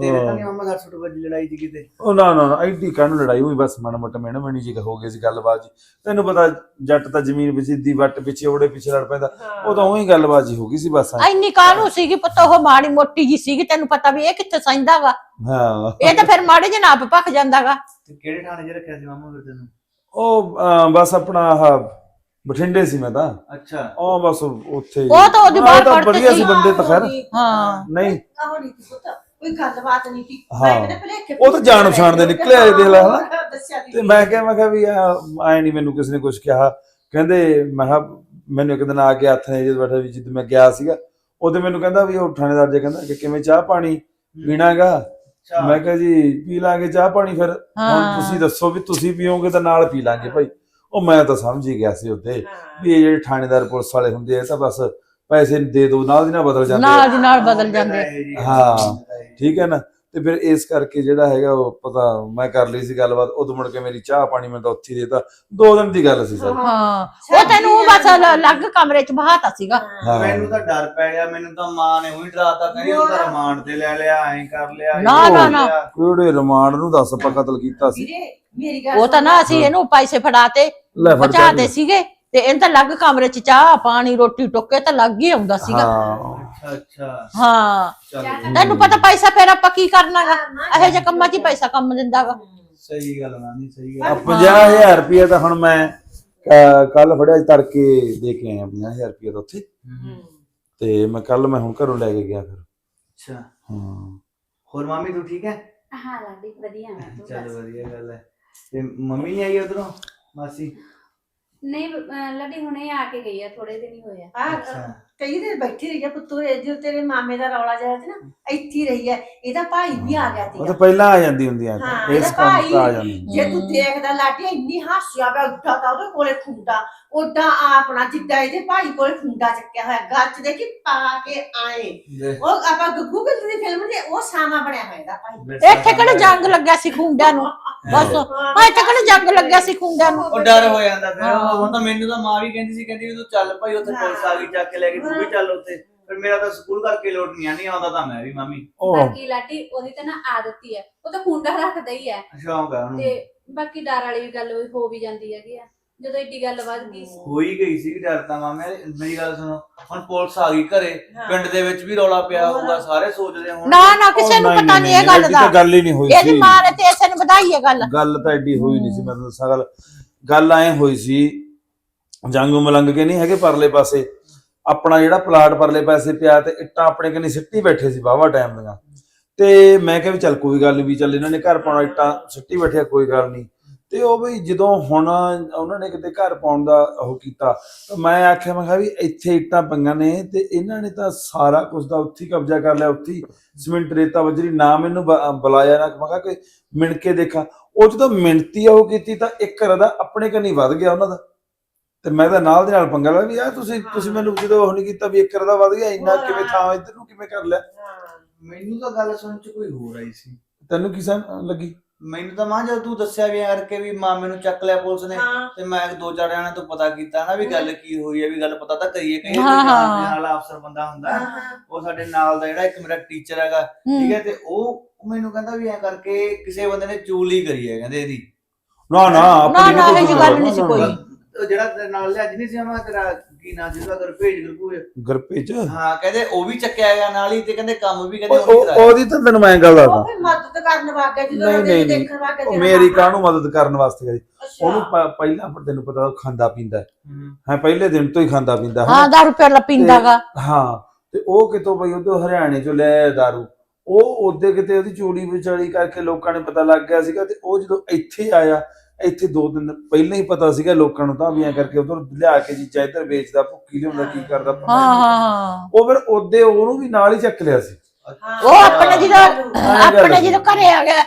ਤੇਰੇ ਤਾਂ ਨਹੀਂ ਮਾਮਾ ਘਰ ਛੋਟ ਵੱਜੀ ਲੜਾਈ ਚ ਕਿਤੇ। ਉਹ ਨਾ ਨਾ ਨਾ ਐਡੀ ਕਾਹਨੂੰ ਲੜਾਈ ਹੋਈ ਬਸ ਮਾੜਾ ਮੋਟਾ ਮੈਣਾ ਮੈਣੀ ਜੀ ਹੋ ਗਈ ਸੀ ਗੱਲਬਾਤ ਜੀ। ਤੈਨੂੰ ਪਤਾ ਜੱਟ ਤਾਂ ਜ਼ਮੀਨ ਵਿੱਚ ਦੀ ਵੱਟ ਪਿੱਛੇ ਉਹਦੇ ਪਿੱਛੇ ਲੜ ਪੈਂਦਾ। ਉਹ ਤਾਂ ਉਹੀ ਗੱਲਬਾਤ ਜੀ ਹੋ ਗਈ ਸੀ ਬਸ ਐਂ। ਐਨੀ ਕਾਹਨੂੰ ਸੀਗੀ ਪੁੱਤ ਉਹ ਮਾੜੀ ਮੋਟੀ ਜੀ ਸੀਗੀ ਤੈਨੂੰ ਪਤਾ ਵੀ ਇਹ ਕਿੱਥੇ ਸੈਂਦਾਗਾ ਹਾਂ। ਇਹ ਤਾਂ ਫਿਰ ਮਾੜੇ ਜਿਹੇ ਨਾਪ ਭੱਖ ਜਾਂਦਾਗਾ। ਤੇ ਕਿਹੜੇ ਥਾਣੇ 'ਚ ਰੱਖਿਆ ਸੀ ਮਾਮਾ ਫਿਰ ਤੈਨੂੰ? ਉਹ ਅਹ, ਬਸ ਆਪਣਾ ਆਹ ਬਠਿੰਡੇ ਸੀ ਮੈਂ ਤਾਂ। ਅੱਛਾ। ਉਹ ਬਸ ਉੱਥੇ ਹੀ। ਉਹ ਤਾਂ ਉਹਦੀ ਹਾਂ, ਬਾਹਰ ਤਾਂ ਕੱਢਤੇ ਵਧੀਆ ਸੀ। ਸੀ। ਬੰਦੇ ਤਾਂ ਖੈਰ। ਹਾਂ। ਨਹੀਂ। ਨਹੀਂ ਸੀ ਪੁੱਤ ਕੋਈ ਗੱਲਬਾਤ ਨਹੀਂ ਸੀ। ਹਾਂ। ਮੈਂ ਕਹਿੰਦਾ ਭਲੇਖੇ ਉਹ ਤਾਂ ਜਾਣ ਪਛਾਣ ਦੇ ਨਿਕਲੇ ਆਏ ਦੇਖ ਲੈ ਹਨਾ। ਦੱਸਿਆ ਨੀ ਤੇ ਮੈਂ ਕਿਹਾ ਮੈਂ ਕਿਹਾ ਵੀ ਆਏ ਨਹੀਂ ਮੈਨੂੰ ਕਿਸੇ ਨੇ ਕੁਝ ਕਿਹਾ। ਕਹਿੰਦੇ ਮੈਂ ਕਿਹਾ ਮੈਨੂੰ ਇੱਕ ਦਿਨ ਆ ਕੇ ਹੱਥ ਨੇ ਜਦ ਬੈਠਾ ਵੀ ਜਿੱਦ ਮੈਂ ਗਿਆ ਸੀਗਾ ਉਹਦੇ ਮੈਨੂੰ ਕਹਿੰਦਾ ਵੀ ਉਹ ਥਾਣੇਦਾਰ ਜੇ ਕਹਿੰਦਾ ਕਿ ਕਿਵੇਂ ਚਾਹ ਪਾਣੀ ਪੀਣਾਗਾ? ਮੈਂ ਕਿਹਾ ਜੀ ਪੀ ਲਾਂਗੇ ਚਾਹ ਪਾਣੀ ਫਿਰ ਹੁਣ ਹਾਂ। ਤੁਸੀਂ ਦੱਸੋ ਵੀ ਤੁਸੀਂ ਪੀਓਗੇ ਤਾਂ ਨਾਲ ਪੀ ਲਾਂਗੇ ਭਾਈ ਉਹ ਮੈਂ ਤਾਂ ਸਮਝ ਹੀ ਗਿਆ ਸੀ ਉੱਤੇ। ਵੀ ਇਹ ਜਿਹੜੇ ਥਾਣੇਦਾਰ ਪੁਲਿਸ ਵਾਲੇ ਹੁੰਦੇ ਆ ਤਾਂ ਬਸ ਪੈਸੇ ਦੇ ਦੋ ਨਾਲ ਦੀ ਨਾਲ ਬਦਲ ਜਾਂਦੇ। ਨਾਲ ਦੀ ਨਾਲ ਬਦਲ ਜਾਂਦੇ ਹਾਂ। ਠੀਕ ਹੈ ਨਾ ਤੇ ਫਿਰ ਇਸ ਕਰਕੇ ਜਿਹੜਾ ਹੈਗਾ ਉਹ ਪਤਾ ਮੈਂ ਕਰ ਲਈ ਸੀ ਗੱਲਬਾਤ ਉਦੋਂ ਮੁੜ ਕੇ ਮੇਰੀ ਚਾਹ ਪਾਣੀ ਮੈਂ ਤਾਂ ਉੱਥੇ ਹੀ ਦੇਤਾ। ਦੋ ਦਿਨ ਦੀ ਗੱਲ ਸੀ ਸਰ। ਹਾਂ। ਉਹ ਤੈਨੂੰ ਬਸ ਅਲੱਗ ਕਮਰੇ 'ਚ ਬਹਾਤਾ ਸੀਗਾ। ਹਾਂ। ਮੈਨੂੰ ਤਾਂ ਡਰ ਪੈ ਗਿਆ ਮੈਨੂੰ ਤਾਂ ਮਾਂ ਨੇ ਉਹੀ ਡਰਾਤਾ ਕਹਿੰਦੀ ਉਹ ਤਾਂ ਰਿਮਾਂਡ ਤੇ ਲੈ ਲਿਆ ਐਂ ਕਰ ਲਿਆ ਨਾ, ਇਹ ਨਾ, ਨਾ। ਲਿਆ। ਕਿਹੜੇ ਰਿਮਾਂਡ ਨੂੰ ਦੱਸ ਆਪਾਂ ਕਤਲ ਕੀਤਾ ਸੀ? ਵੀਰੇ ਮੇਰੀ ਗੱਲ ਉਹ ਤਾਂ ਨਾ ਅਸੀਂ ਇਹਨੂੰ ਪੈਸੇ ਫੜਾਤੇ ਲੈ ਫੜ ਚਾਹ ਬਚਾਤੇ ਸੀਗੇ। ਤੇ ਇਹਨੂੰ ਤਾਂ ਅਲੱਗ ਕਮਰੇ 'ਚ ਚਾਹ ਪਾਣੀ ਰੋਟੀ ਟੁੱਕੇ ਤਾਂ ਲੱਗ ਹੀ ਆਉਂਦਾ ਸੀਗਾ। ਹਾਂ। ਅੱਛਾ। ਅੱਛਾ ਹਾਂ। ਚੱਲ ਤੈਨੂੰ ਪਤਾ ਪੈਸਾ ਫੇਰ ਆਪਾਂ ਕੀ ਕਰਨਾਗਾ? ਇਹੋ ਜਿਹੇ ਕੰਮਾਂ 'ਚ ਹੀ ਪੈਸਾ ਕੰਮ ਦਿੰਦਾਗਾ। ਸਹੀ ਗੱਲ ਨਾ ਨਹੀਂ ਸਹੀ ਆ। ਗੱਲ 50000 ਰੁਪਏ ਤਾਂ ਹੁਣ ਮੈਂ ਕੱਲ ਫੜਿਆ ਸੀ ਤੜਕੇ ਦੇ ਕੇ ਆਇਆ 50000 ਰੁਪਏ ਤਾਂ ਉੱਥੇ। ਤੇ ਮੈਂ ਕੱਲ ਮੈਂ ਹੁਣ ਘਰੋਂ ਲੈ ਕੇ ਗਿਆ ਫਿਰ। ਅੱਛਾ। ਹਾਂ। ਹੋਰ ਮਾਮੀ ਤੂੰ ਠੀਕ ਹੈ? ਹਾਂ ਲਾਡੀ ਵਧੀਆ ਮੈਂ ਤੂੰ ਚੱਲ ਵਧੀਆ ਗੱਲ ਹੈ। ਤੇ ਮੰਮੀ ਨਹੀਂ ਆਈ ਉਧਰੋਂ? ਮਾਸੀ? ਨਹੀਂ ਅਹ ਲਾਡੀ ਹੁਣੇ ਆ ਕੇ ਗਈ ਆ ਥੋੜੇ ਦਿਨ ਹੀ ਹੋਏ ਆ। ਆ ਕਈ ਦਿਨ ਬੈਠੀ ਰਹੀ ਆ ਪੁੱਤੂ ਇਹ ਜੋ ਤੇਰੇ ਮਾਮੇ ਦਾ ਰੌਲਾ ਜਿਹਾ ਸੀ ਨਾ ਇੱਥੇ ਹੀ ਰਹੀ ਹੈ ਇਹਦਾ ਭਾਈ ਵੀ ਆ ਗਿਆ ਉਹ ਤਾਂ ਸੀਗਾ। ਪਹਿਲਾਂ ਆ ਜਾਂਦੀ ਹੁੰਦੀ ਆ ਹਾਂ, ਇਸ ਇਹਦਾ ਕੰਮ ਭਾਈ ਤਾਂ ਆ ਜਾਂਦੀ ਜੇ ਤੂੰ ਦੇਖਦਾ ਲਾਡੀ ਇੰਨੀ ਹਾਸਿਆ ਪਿਆ ਉੱਠਾ ਤਾਂ ਉਹਦੇ ਕੋਲੇ ਖੁੰਡਾ ਓਡਾ ਆਪਣਾ ਜਿੱਦਾਂ ਇਹਦੇ ਭਾਈ ਕੋਲੇ ਖੁੰਡਾ ਚੱਕਿਆ ਹੋਇਆ ਗੱਚ ਦੇ ਕਿ ਪਾ ਕੇ ਆਏ। ਉਹ ਆਪਾਂ ਗੱਗੂ ਗਿੱਲ ਦੀ ਫਿਲਮ ਦੇ ਉਹ ਸਾਮਾ ਬਣਿਆ ਹੋਇਆ ਇਹਦਾ ਭਾਈ। ਇੱਥੇ ਕਿਹੜਾ ਜੰਗ ਲੱਗਿਆ ਸੀ ਖੁੰਡਿਆਂ ਨੂੰ? ਬਸ। ਇੱਥੇ ਕਿਹੜਾ ਜੰਗ ਲੱਗਿਆ ਸੀ ਖੁੰਡਿਆਂ ਨੂੰ। ਉਹ ਡਰ ਹੋ ਜਾਂਦਾ ਫਿਰ। ਹੁਣ ਤਾਂ ਮੈਨੂੰ ਤਾਂ ਮਾਂ ਵੀ ਕਹਿੰਦੀ ਸੀ ਕਹਿੰਦੀ ਵੀ ਤੂੰ ਚੱਲ ਭਾਈ ਉੱਥੇ ਪੁਲਿਸ ਆ ਗਈ ਚੱਕ ਕੇ ਲੈ ਕੇ ਤੂੰ ਵੀ ਚੱਲ ਉੱਥੇ। ਫਿਰ ਮੇਰਾ ਤਾਂ ਸਕੂਲ ਕਰਕੇ ਲੋਟ ਨਹੀਂ ਆਣੀ ਆਉਂਦਾ ਤਾਂ ਮੈਂ ਵੀ ਮਾਮੀ। ਉਹ ਬਾਕੀ ਲਾਡੀ ਉਹਦੀ ਤਾਂ ਨਾ ਆਦਤ ਹੀ ਹੈ। ਉਹ ਤਾਂ ਖੁੰਡਾ ਰੱਖਦਾ ਹੀ ਹੈ। ਸ਼ੌਂਕ ਆ ਉਹਨੂੰ। ਤੇ ਬਾਕੀ ਡਰ ਵਾਲੀ ਵੀ ਗੱਲ ਹੋ ਵੀ ਜਾਂਦੀ ਹੈਗੀ ਆ। ਜਦੋਂ ਏਡੀ ਗੱਲ ਵੱਧ ਗਈ ਹੋ ਹੀ ਗਈ ਸੀ ਡਰ ਤਾਂ ਮਾਮੇ ਮੇਰੀ ਗੱਲ ਸੁਣੋ ਹੁਣ ਪੁਲਿਸ ਆ ਗਈ ਘਰੇ ਪਿੰਡ ਦੇ ਵਿੱਚ ਵੀ ਰੌਲਾ ਪਿਆ ਹੋਊਗਾ ਸਾਰੇ ਸੋਚਦੇ ਹੁਣ ਨਾ ਨਾ ਕਿਸੇ ਨੂੰ ਪਤਾ ਨਹੀਂ ਇਹ ਗੱਲ ਦਾ। ਗੱਲ ਹੀ ਨਹੀਂ ਹੋਈ ਇਹਦੀ ਸੀ। ਮਾਂ ਨੇ ਤੇ ਇਸੇ ਨੂੰ ਵਧਾਈ ਹੈ ਗੱਲ। ਗੱਲ ਤਾਂ ਐਡੀ ਹੋਈ ਨਹੀਂ ਸੀ ਮੈਂ ਤੁਹਾਨੂੰ ਦੱਸਾਂ ਗੱਲ। ਗੱਲ ਐ ਹੋਈ ਸੀ ਜੰਗ ਮਲੰਗ ਕੇ ਨਹੀਂ ਹੈਗੇ ਪਰਲੇ ਪਾਸੇ। ਆਪਣਾ ਜਿਹੜਾ ਪਲਾਟ ਪਰਲੇ ਪਾਸੇ ਪਿਆ ਤੇ ਇੱਟਾਂ ਆਪਣੇ ਕਨੀ ਸਿੱਟੀ ਬੈਠੇ ਸੀ ਵਾਹਵਾ ਟਾਈਮ ਦੀਆਂ। ਤੇ ਮੈਂ ਕਿਹਾ ਵੀ ਚੱਲ ਕੋਈ ਗੱਲ ਨਹੀਂ ਵੀ ਚੱਲ ਇਹਨਾਂ ਨੇ ਘਰ ਪਾਉਣਾ ਇੱਟਾਂ ਸਿੱਟੀ ਬੈਠਿਆ ਕੋਈ ਗੱਲ ਨਹੀਂ ਤੇ ਉਹ ਵੀ ਜਦੋਂ ਹੁਣ ਉਹਨਾਂ ਨੇ ਕਿਤੇ ਘਰ ਪਾਉਣ ਦਾ ਉਹ ਕੀਤਾ ਮੈਂ ਆਖਿਆ ਮੈਂ ਕਿਹਾ ਵੀ ਇੱਥੇ ਇੱਟਾਂ ਪਈਆਂ ਨੇ ਤੇ ਇਹਨਾਂ ਨੇ ਤਾਂ ਸਾਰਾ ਕੁਝ ਦਾ ਉੱਥੇ ਕਬਜ਼ਾ ਕਰ ਲਿਆ ਉੱਥੇ ਸਿਮੈਂਟ ਰੇਤਾ ਬਜਰੀ ਨਾ ਮੈਨੂੰ ਬੁਲਾਇਆ ਨਾ ਮੈਂ ਕਿਹਾ ਕਿ ਮਿਣ ਕੇ ਦੇਖਾਂ। ਉਹ ਜਦੋਂ ਮਿਣਤੀ ਆ ਉਹ ਕੀਤੀ ਤਾਂ ਇੱਕ ਰਦਾ ਆਪਣੇ ਕੰਨੀ ਵੱਧ ਗਿਆ ਉਹਨਾਂ ਦਾ। ਤੇ ਮੈਂ ਤਾਂ ਨਾਲ ਦੇ ਨਾਲ ਪੰਗਾ ਲਿਆ ਵੀ ਯਾਰ ਤੁਸੀਂ ਤੁਸੀਂ ਮੈਨੂੰ ਜਦੋਂ ਉਹ ਨਹੀਂ ਕੀਤਾ ਵੀ ਇੱਕ ਰਦਾ ਵੱਧ ਗਿਆ ਇੰਨਾ ਕਿਵੇਂ ਥਾਂ ਇੱਧਰ ਨੂੰ ਕਿਵੇਂ ਕਰ ਲਿਆ? ਮੈਨੂੰ ਤਾਂ ਗੱਲ ਸੁਣ ਚ ਕੋਈ ਹੋਰ ਆਈ ਸੀ। ਤੈਨੂੰ ਕੀ ਸਮ ਲੱਗੀ? ਮੈਨੂੰ ਤਾਂ ਮਾਂ ਜਦ ਤੂੰ ਦੱਸਿਆ ਵੀ ਐਂ ਕਰਕੇ ਵੀ ਮਾਮੇ ਨੂੰ ਚੱਕ ਲਿਆ ਪੁਲਿਸ ਨੇ ਹਾਂ। ਤੇ ਮੈਂ ਦੋ ਚਾਰ ਜਣਿਆਂ ਤੋਂ ਪਤਾ ਕੀਤਾ ਨਾ ਵੀ ਗੱਲ ਕੀ ਹੋਈ ਹੈ ਵੀ ਗੱਲ ਪਤਾ ਤਾਂ ਕਰੀਏ ਕਈ ਹਾਂ, ਹਾਂ। ਨਾਲ ਅਫਸਰ ਬੰਦਾ ਹੁੰਦਾ। ਹਾਂ ਉਹ ਸਾਡੇ ਨਾਲ ਦਾ ਜਿਹੜਾ ਇੱਕ ਮੇਰਾ ਟੀਚਰ ਹੈਗਾ ਠੀਕ ਹੈ ਤੇ ਉਹ ਮੈਨੂੰ ਕਹਿੰਦਾ ਵੀ ਐ ਕਰਕੇ ਕਿਸੇ ਬੰਦੇ ਨੇ ਚੂਲੀ ਕਰੀ ਹੈ ਕਹਿੰਦੇ ਇਹਦੀ। ਨਾ ਨਾ ਨਾ ਆਪਣੀ ਨਾ ਕੋਈ ਇਹ ਜੀ ਗੱਲ ਨਹੀਂ ਸੀ ਕੋਈ। ਉਹ ਜਿਹੜਾ ਤੇਰੇ ਨਾਲ ਲਿਆ ਅੱਜ ਨਹੀਂ ਸੀ ਮੈਂ ਤੇਰਾ ਕੀ ਨਾਂ ਗੁਰਭੇਜ ਗੁਰਪੂਜ ਗਰਪੇ ਚ ਹਾਂ ਕਹਿੰਦੇ ਉਹ ਵੀ ਚੱਕਿਆ ਗਿਆ ਨਾਲ ਹੀ ਤੇ ਕਹਿੰਦੇ ਕੰਮ ਵੀ ਕਹਿੰਦੇ ਉਹ- ਉਹਨੇ ਉਹ- ਕਰਾਇਆ। ਉਹਦੀ ਤਾਂ ਤੈਨੂੰ ਮੈਂ ਗੱਲ ਦੱਸਦਾ। ਉਹ ਮਦਦ ਕਰਨ ਵਾਗੇ ਜਦੋਂ ਨਹੀਂ, ਉਹਦੇ ਨਹੀਂ, ਨਹੀਂ। ਦੇਖਣ ਵਾਗੇ ਉਹ ਮੇਰੀ ਕਾਹਨੂੰ ਮਦਦ ਕਰਨ ਵਾਸਤੇ ਗਈ ਅੱਛਾ। ਉਹਨੂੰ ਪ- ਪਹਿਲਾਂ ਪਰ ਤੈਨੂੰ ਪਤਾ ਉਹ ਖਾਂਦਾ ਪੀਂਦਾ। ਹੂੰ। ਹੈ ਪਹਿਲੇ ਦਿਨ ਤੋਂ ਹੀ ਖਾਂਦਾ ਪੀਂਦਾ ਹੈ? ਹਾਂ ਦਾਰੂ ਪਿਆ ਪੀਂਦਾਗਾ। ਹਾਂ ਤੇ ਉਹ ਕਿਤੋਂ ਬਈ ਉਹ ਹਰਿਆਣੇ ਚੋਂ ਲੈ ਦਾਰੂ। ਉਹ ਉਹਦੇ ਕਿਤੇ ਉਹਦੀ ਚੋਰੀ ਵਿਚਾਰੀ ਕਰਕੇ ਲੋਕਾਂ ਨੇ ਪਤਾ ਲੱਗ ਗਿਆ ਸੀਗਾ ਤੇ ਉਹ ਜਦੋਂ ਇੱਥੇ ਆਇਆ ਇੱਥੇ ਦੋ ਦਿਨ ਪਹਿਲਾਂ ਹੀ ਪਤਾ ਸੀਗਾ ਲੋਕਾਂ ਨੂੰ ਤਾਂ ਵੀ ਐਂ ਕਰਕੇ ਉਧਰ ਲਿਆ ਕੇ ਚੀਜ਼ਾਂ ਇੱਧਰ ਵੇਚਦਾ ਭੁੱਕੀ ਲਿਆਉਂਦਾ ਕੀ ਕਰਦਾ ਪਤਾ ਹਾਂ ਨਹੀਂ। ਹਾਂ ਹਾਂ। ਉਹ ਫਿਰ ਉਹਦੇ ਉਹਨੂੰ ਵੀ ਨਾਲ ਹੀ ਚੱਕ ਲਿਆ ਸੀ। ਉਹ ਆਪਣੇ ਗੱਲ ਆਪਣੇ। ਜਦੋਂ ਘਰੇ ਆ ਗਿਆ।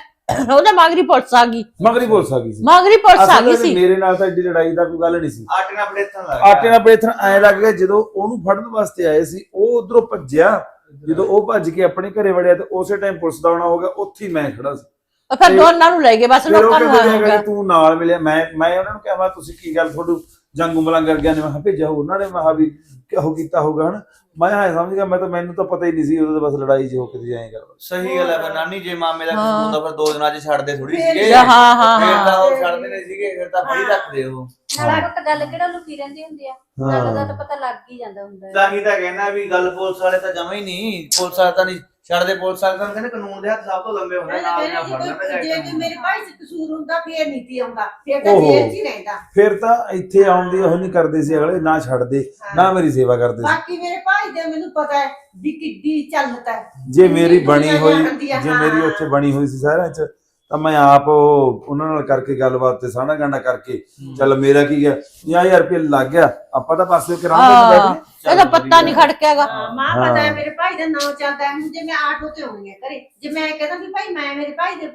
ਉਹਦੇ ਮਾਗਰੀ ਪੁਲਿਸ ਆ ਗਈ। ਮਗਰੀ ਪੁਲਿਸ ਆ ਗਈ ਸੀ। ਮਾਗਰੀ ਪੁਲਿਸ ਆ ਅਸਲ ਗਈ ਵਿੱਚ ਸੀ। ਮੇਰੇ ਨਾਲ ਤਾਂ ਏਡੀ ਲੜਾਈ ਦਾ ਕੋਈ ਗੱਲ ਨਹੀਂ ਸੀ। ਆਟੇ ਨਾਲ ਪਲੇਥਾਂ ਲੱਗ ਆਟੇ ਨਾਲ ਪੇਥਣ ਐ ਲੱਗ ਗਿਆ ਜਦੋਂ ਉਹਨੂੰ ਫੜਨ ਵਾਸਤੇ ਆਏ ਸੀ ਉਹ ਉਧਰੋਂ ਭੱਜਿਆ। ਜਦੋਂ ਉਹ ਭੱਜ ਕੇ ਆਪਣੇ ਘਰੇ ਵੜਿਆ ਤੇ ਉਸੇ ਟਾਈਮ ਪੁਲਿਸ ਦਾ ਆਉਣਾ ਹੋ ਗਿਆ ਉੱਥੇ ਹੀ ਮੈਂ ਖੜਾ ਸੀ। ਉਹ ਫਿਰ ਦੋਨਾਂ ਨੂੰ ਲੈ ਗਏ ਬਸ ਫਿਰ ਉਹ ਲੋਕਾਂ ਨੂੰ ਕਹਿੰਦੇ ਆ ਗਿਆ ਅਗਰ ਤੂੰ ਨਾਲ ਮਿਲਿਆ। ਮੈਂ ਮੈਂ ਉਹਨਾਂ ਨੂੰ ਕਿਹਾ ਮੈਂ ਤੁਸੀਂ ਕੀ ਗੱਲ ਤੁਹਾਨੂੰ ਜੰਗੂ ਮਲੰਗ ਵਰਗਿਆਂ ਨੇ ਮੈਂ ਕਿਹਾ ਭੇਜਿਆ ਉਹਨਾਂ ਨੇ ਮੈਂ ਕਿਹਾ ਵੀ ਕਿਹੋ ਕੀਤਾ ਹੋਊਗਾ ਹਨ? ਮੈਂ ਹਾਂ ਸਮਝ ਗਿਆ ਮੈਂ ਤਾਂ ਮੈਨੂੰ ਤਾਂ ਪਤਾ ਹੀ ਨਹੀਂ ਸੀ ਉਦੋਂ ਤਾਂ ਬਸ ਲੜਾਈ ਜਿਹੀ ਹੋ ਕੇ ਜਾਏਗਾ ਸਹੀ ਗੱਲ ਹੈ ਫਿਰ ਨਾਨੀ ਜੇ ਮਾਮੇ ਦਾ। ਕਸੂਰ ਹੁੰਦਾ ਫਿਰ ਦੋ ਦਿਨਾਂ ਚ ਛੱਡਦੇ ਥੋੜੀ ਸੀਗੇ। ਹਾਂ ਹਾਂ ਫਿਰ ਤਾਂ ਉਹ ਛੱਡਦੇ ਨਹੀਂ ਸੀਗੇ ਫਿਰ ਤਾਂ ਫੜੀ ਰੱਖਦੇ ਉਹ। ਨਾਲੇ ਪੁੱਤ ਗੱਲ ਕਿਹੜਾ ਲੁਕੀ ਰਹਿੰਦੀ ਹੁੰਦੀ ਆ। ਗੱਲ ਦਾ ਤਾਂ ਪਤਾ ਲੱਗ ਹੀ ਜਾਂਦਾ ਹੁੰਦਾ। ਹੈ ਤਾਂ ਹੀ ਤਾਂ ਕਹਿਣਾ ਵੀ ਗੱਲ ਪੁਲਿਸ ਵਾਲੇ ਤਾਂ ਜਮਾ ਹੀ ਨਹੀਂ ਪੁਲਿਸ ਵਾਲੇ ਤਾਂ ਨਹੀਂ ਛੱਡਦੇ ਪੁਲਿਸ ਵਾਲੇ ਤਾਂ ਕਹਿੰਦੇ ਕਾਨੂੰਨ ਦੇ ਹੱਥ ਸਭ ਤੋਂ ਲੰਬੇ ਹੁੰਦੇ ਨਾਲ ਦੀ ਨਾਲ ਫੜ ਲੈਂਦਾ ਜੇ ਜੇ ਮੇਰੇ ਭਾਈ ਚ ਕਸੂਰ ਹੁੰਦਾ ਫੇਰ ਨੀਤੀ ਆਉਂਦਾ। ਫੇਰ ਤਾਂ ਓਹੋ। ਜੇਲ੍ਹ 'ਚ ਹੀ ਰਹਿੰਦਾ। ਫਿਰ ਤਾਂ ਇੱਥੇ ਆਉਣ ਦੀ ਉਹ ਨਹੀਂ ਕਰਦੇ ਸੀ ਅਗਲੇ ਨਾ ਛੱਡਦੇ ਨਾ ਮੇਰੀ ਸੇਵਾ ਕਰਦੇ ਸੀ। ਬਾਕੀ ਮੇਰੇ ਭਾਈ ਦੇ ਮੈਨੂੰ ਪਤਾ ਹੈ ਵੀ ਕਿੱਡੀ ਚੱਲਦਾ ਹੈ। ਜੇ ਮੇਰੀ ਬਣੀ ਹੋਈ ਜੇ ਮੇਰੀ। ਉੱਥੇ ਬਣੀ ਹੋਈ ਸੀ ਸਾਰਿਆਂ 'ਚ ਤਾਂ ਮੈਂ ਆਪ ਉਹ ਉਹਨਾਂ ਨਾਲ ਕਰਕੇ ਗੱਲਬਾਤ ਤੇ ਸਾਨਾ ਗਾਂਡਾ ਕਰਕੇ ਚੱਲ ਮੇਰਾ ਕੀ ਗਿਆ? 50000 ਰੁਪਏ ਲੱਗ ਗਿਆ। ਆਪਾਂ ਤਾਂ ਪਾਸੇ ਕਰਾਂਗੇ। ਬੈਠੇ ਇਹਦਾ ਪੱਤਾ ਨਹੀਂ ਖੜਕੇਗਾ ਹਾਂ, ਮਾਂ ਪਤਾ ਹੈ। ਮੇਰੇ ਭਾਈ ਦਾ ਨਾਂ ਚੱਲਦਾ ਹੈ। ਜੇ ਮੈਂ ਆਟੋ ਤੇ ਆਉਣੀ ਹੈ ਘਰੇ ਜੇ ਮੈਂ ਕਹਿੰਦਾ ਵੀ ਭਾਈ ਮੈਂ ਮੇਰੇ ਭਾਈ ਦੇ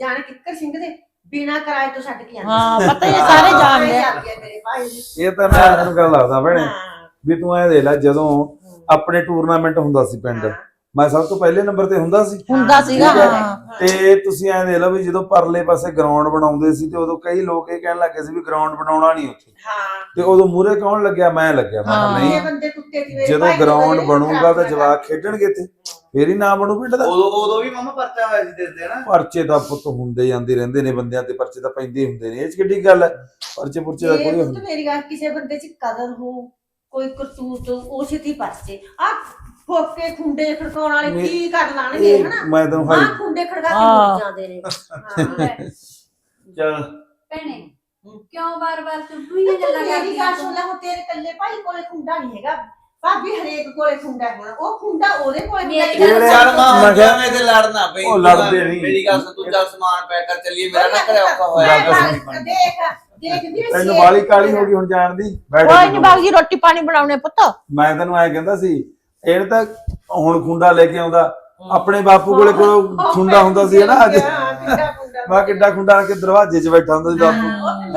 ਜਾਣ ਕਿੱਕਰ ਸਿੰਘ ਦੇ ਬਿਨਾ ਕਿਰਾਏ ਤੋਂ ਛੱਡ ਕੇ ਆਂਦੀ ਹਾਂ ਪਤਾ ਹੀ ਹੈ, ਸਾਰੇ ਜਾਣਦੇ ਆ। ਮੇਰੇ ਭਾਈ ਦੀ। ਇਹ ਤਾਂ ਮੈਂ ਤੁਹਾਨੂੰ ਗੱਲ ਦੱਸਦਾ ਭੈਣੇ ਵੀ ਤੂੰ ਐ ਦੇ ਲੈ ਜਦੋਂ ਆਪਣੇ ਟੂਰਨਾਮੈਂਟ ਹੁੰਦਾ ਸੀ ਪਿੰਡ ਮੈਂ ਸਭ ਤੋਂ ਪਹਿਲੇ ਨੰਬਰ ਤੇ ਹੁੰਦਾ ਸੀ। ਹੁੰਦਾ ਸੀਗਾ ਠੀਕ ਹੈ। ਹਾਂ। ਤੇ ਤੁਸੀਂ ਐ ਦੇ ਲਓ ਵੀ ਜਦੋਂ ਪਰਲੇ ਪਾਸੇ ਗਰਾਊਂਡ ਬਣਾਉਂਦੇ ਸੀ ਤੇ ਉਦੋਂ ਕਈ ਲੋਕ ਇਹ ਕਹਿਣ ਲੱਗੇ ਸੀ ਵੀ ਗਰਾਊਂਡ ਬਣਾਉਣਾ ਨਹੀਂ ਉੱਥੇ। ਹਾਂ। ਤੇ ਉਦੋਂ ਮੂਰੇ ਕੌਣ ਲੱਗਿਆ? ਮੈਂ ਲੱਗਿਆ। ਮੈਂ ਕਿਹਾ ਹਾਂ। ਨਹੀਂ ਇਹ ਬੰਦੇ ਕੁੱਤੇ ਦੀ ਮੇਰੇ ਜਦੋਂ ਭਾਈ ਗਰਾਊਂਡ ਬਣੂਗਾ ਤਾਂ ਜਵਾਕ ਖੇਡਣਗੇ ਇੱਥੇ। ਫੇਰ ਹੀ ਨਾ ਬਣੂ ਪਿੰਡ ਦਾ। ਉਦੋਂ ਉਦੋਂ ਵੀ ਮਾਮਾ ਪਰਚਾ ਹੋਇਆ ਸੀ ਦਿੰਦੇ ਨਾ ਪਰਚੇ ਦਾ ਪੁੱਤ ਹੁੰਦੇ ਜਾਂਦੇ ਰਹਿੰਦੇ ਨੇ ਬੰਦਿਆਂ ਤੇ ਪਰਚੇ ਤਾਂ ਪੈਂਦੇ ਹੀ ਹੁੰਦੇ ਨੇ। ਇਹ ਚ ਕਿੱਡੀ ਗੱਲ ਹੈ? ਪਰਚੇ ਪੁਰਚੇ ਦਾ ਕੋਈ ਪੁੱਤ ਮੇਰੀ ਗੱਲ ਕਿਸੇ ਬੰਦੇ 'ਚ ਕਦਰ ਹੋ ਕੋਈ ਕਰਤੂਤ ਉਸੇ ਦੀ ਪਰਚੇ। ਆ ਫੋਕੇ ਖੁੰਡੇ ਖੜਕਾਉਣ ਵਾਲੇ ਕੀ ਕਰ ਲਾਣਗੇ ਇਹ ਹਨਾ? ਮੈਂ ਮਾਂ ਹਾਈ ਖੁੰਡੇ ਖੜਕਾ ਕੇ ਹਾਂ। ਮੁੱਕ ਜਾਂਦੇ ਨੇ। ਹਾਂ ਚਲ। ਭੈਣੇ ਕਿਉਂ ਬਾਰ-ਬਾਰ ਤੂੰ ਹੀ ਗੱਲਾਂ ਮੇਰੀ ਕਰਦੀ ਗੱਲ ਸੁਣ ਲੈ ਹੁਣ ਤੇਰੇ ਕੱਲੇ ਭਾਈ ਕੋਲੇ ਖੁੰਡਾ ਨਹੀਂ ਹੈਗਾ। ਭਾਬੀ ਹਰੇਕ ਕੋਲੇ ਖੁੰਡਾ ਹੋਣਾ ਉਹ ਖੁੰਡਾ ਉਹਦੇ ਕੋਲੇ ਮੇਰੀ ਗੱਲ ਹੈਗਾ। ਚੱਲ ਮਾਂ ਕਿਹਾ- ਕਿਹਾ ਤੇ ਲੜਨਾ ਪਈ। ਉਹ ਲੜਦੇ ਨਹੀਂ। ਮੇਰੀ ਗੱਲ ਸੁਣ ਤੂੰ ਚੱਲ ਸਮਾਨ ਪੈਕ ਕਰ ਚੱਲੀਏ। ਮੇਰਾ ਨਾ ਘਰੇ ਔਖਾ ਹੋਇਆ। ਮੈਂ। ਦੇਖ ਦੇਖਦੀ ਆ ਤੈਨੂੰ ਵਾਲੀ ਕਾਲੀ ਹੋ ਗਈ ਹੁਣ ਜਾਣ ਦੀ। ਬੈਠ ਕੋਈ ਇੱਥੇ ਨਹੀਂ ਬਾਗੀ ਰੋਟੀ ਪਾਣੀ ਬਣਾਉਣੇ ਪੁੱਤ। ਮੈਂ ਤੈਨੂੰ ਐ ਕਹਿੰਦਾ ਸੀ ਇਹਨੇ ਤਾਂ ਹੁਣ ਖੁੰਡਾ ਲੈ ਕੇ ਆਉਂਦਾ। ਆਪਣੇ ਬਾਪੂ ਕੋਲੇ ਕੋਲ ਖੁੰਡਾ ਹੁੰਦਾ ਸੀ ਨਾ ਅੱਜ। ਹਾਂ, ਕਿੱਡਾ ਖੁੰਡਾ ਮੈਂ ਕੇ ਦਰਵਾਜ਼ੇ 'ਚ ਬੈਠਾ ਹੁੰਦਾ ਸੀ ਬਾਪੂ।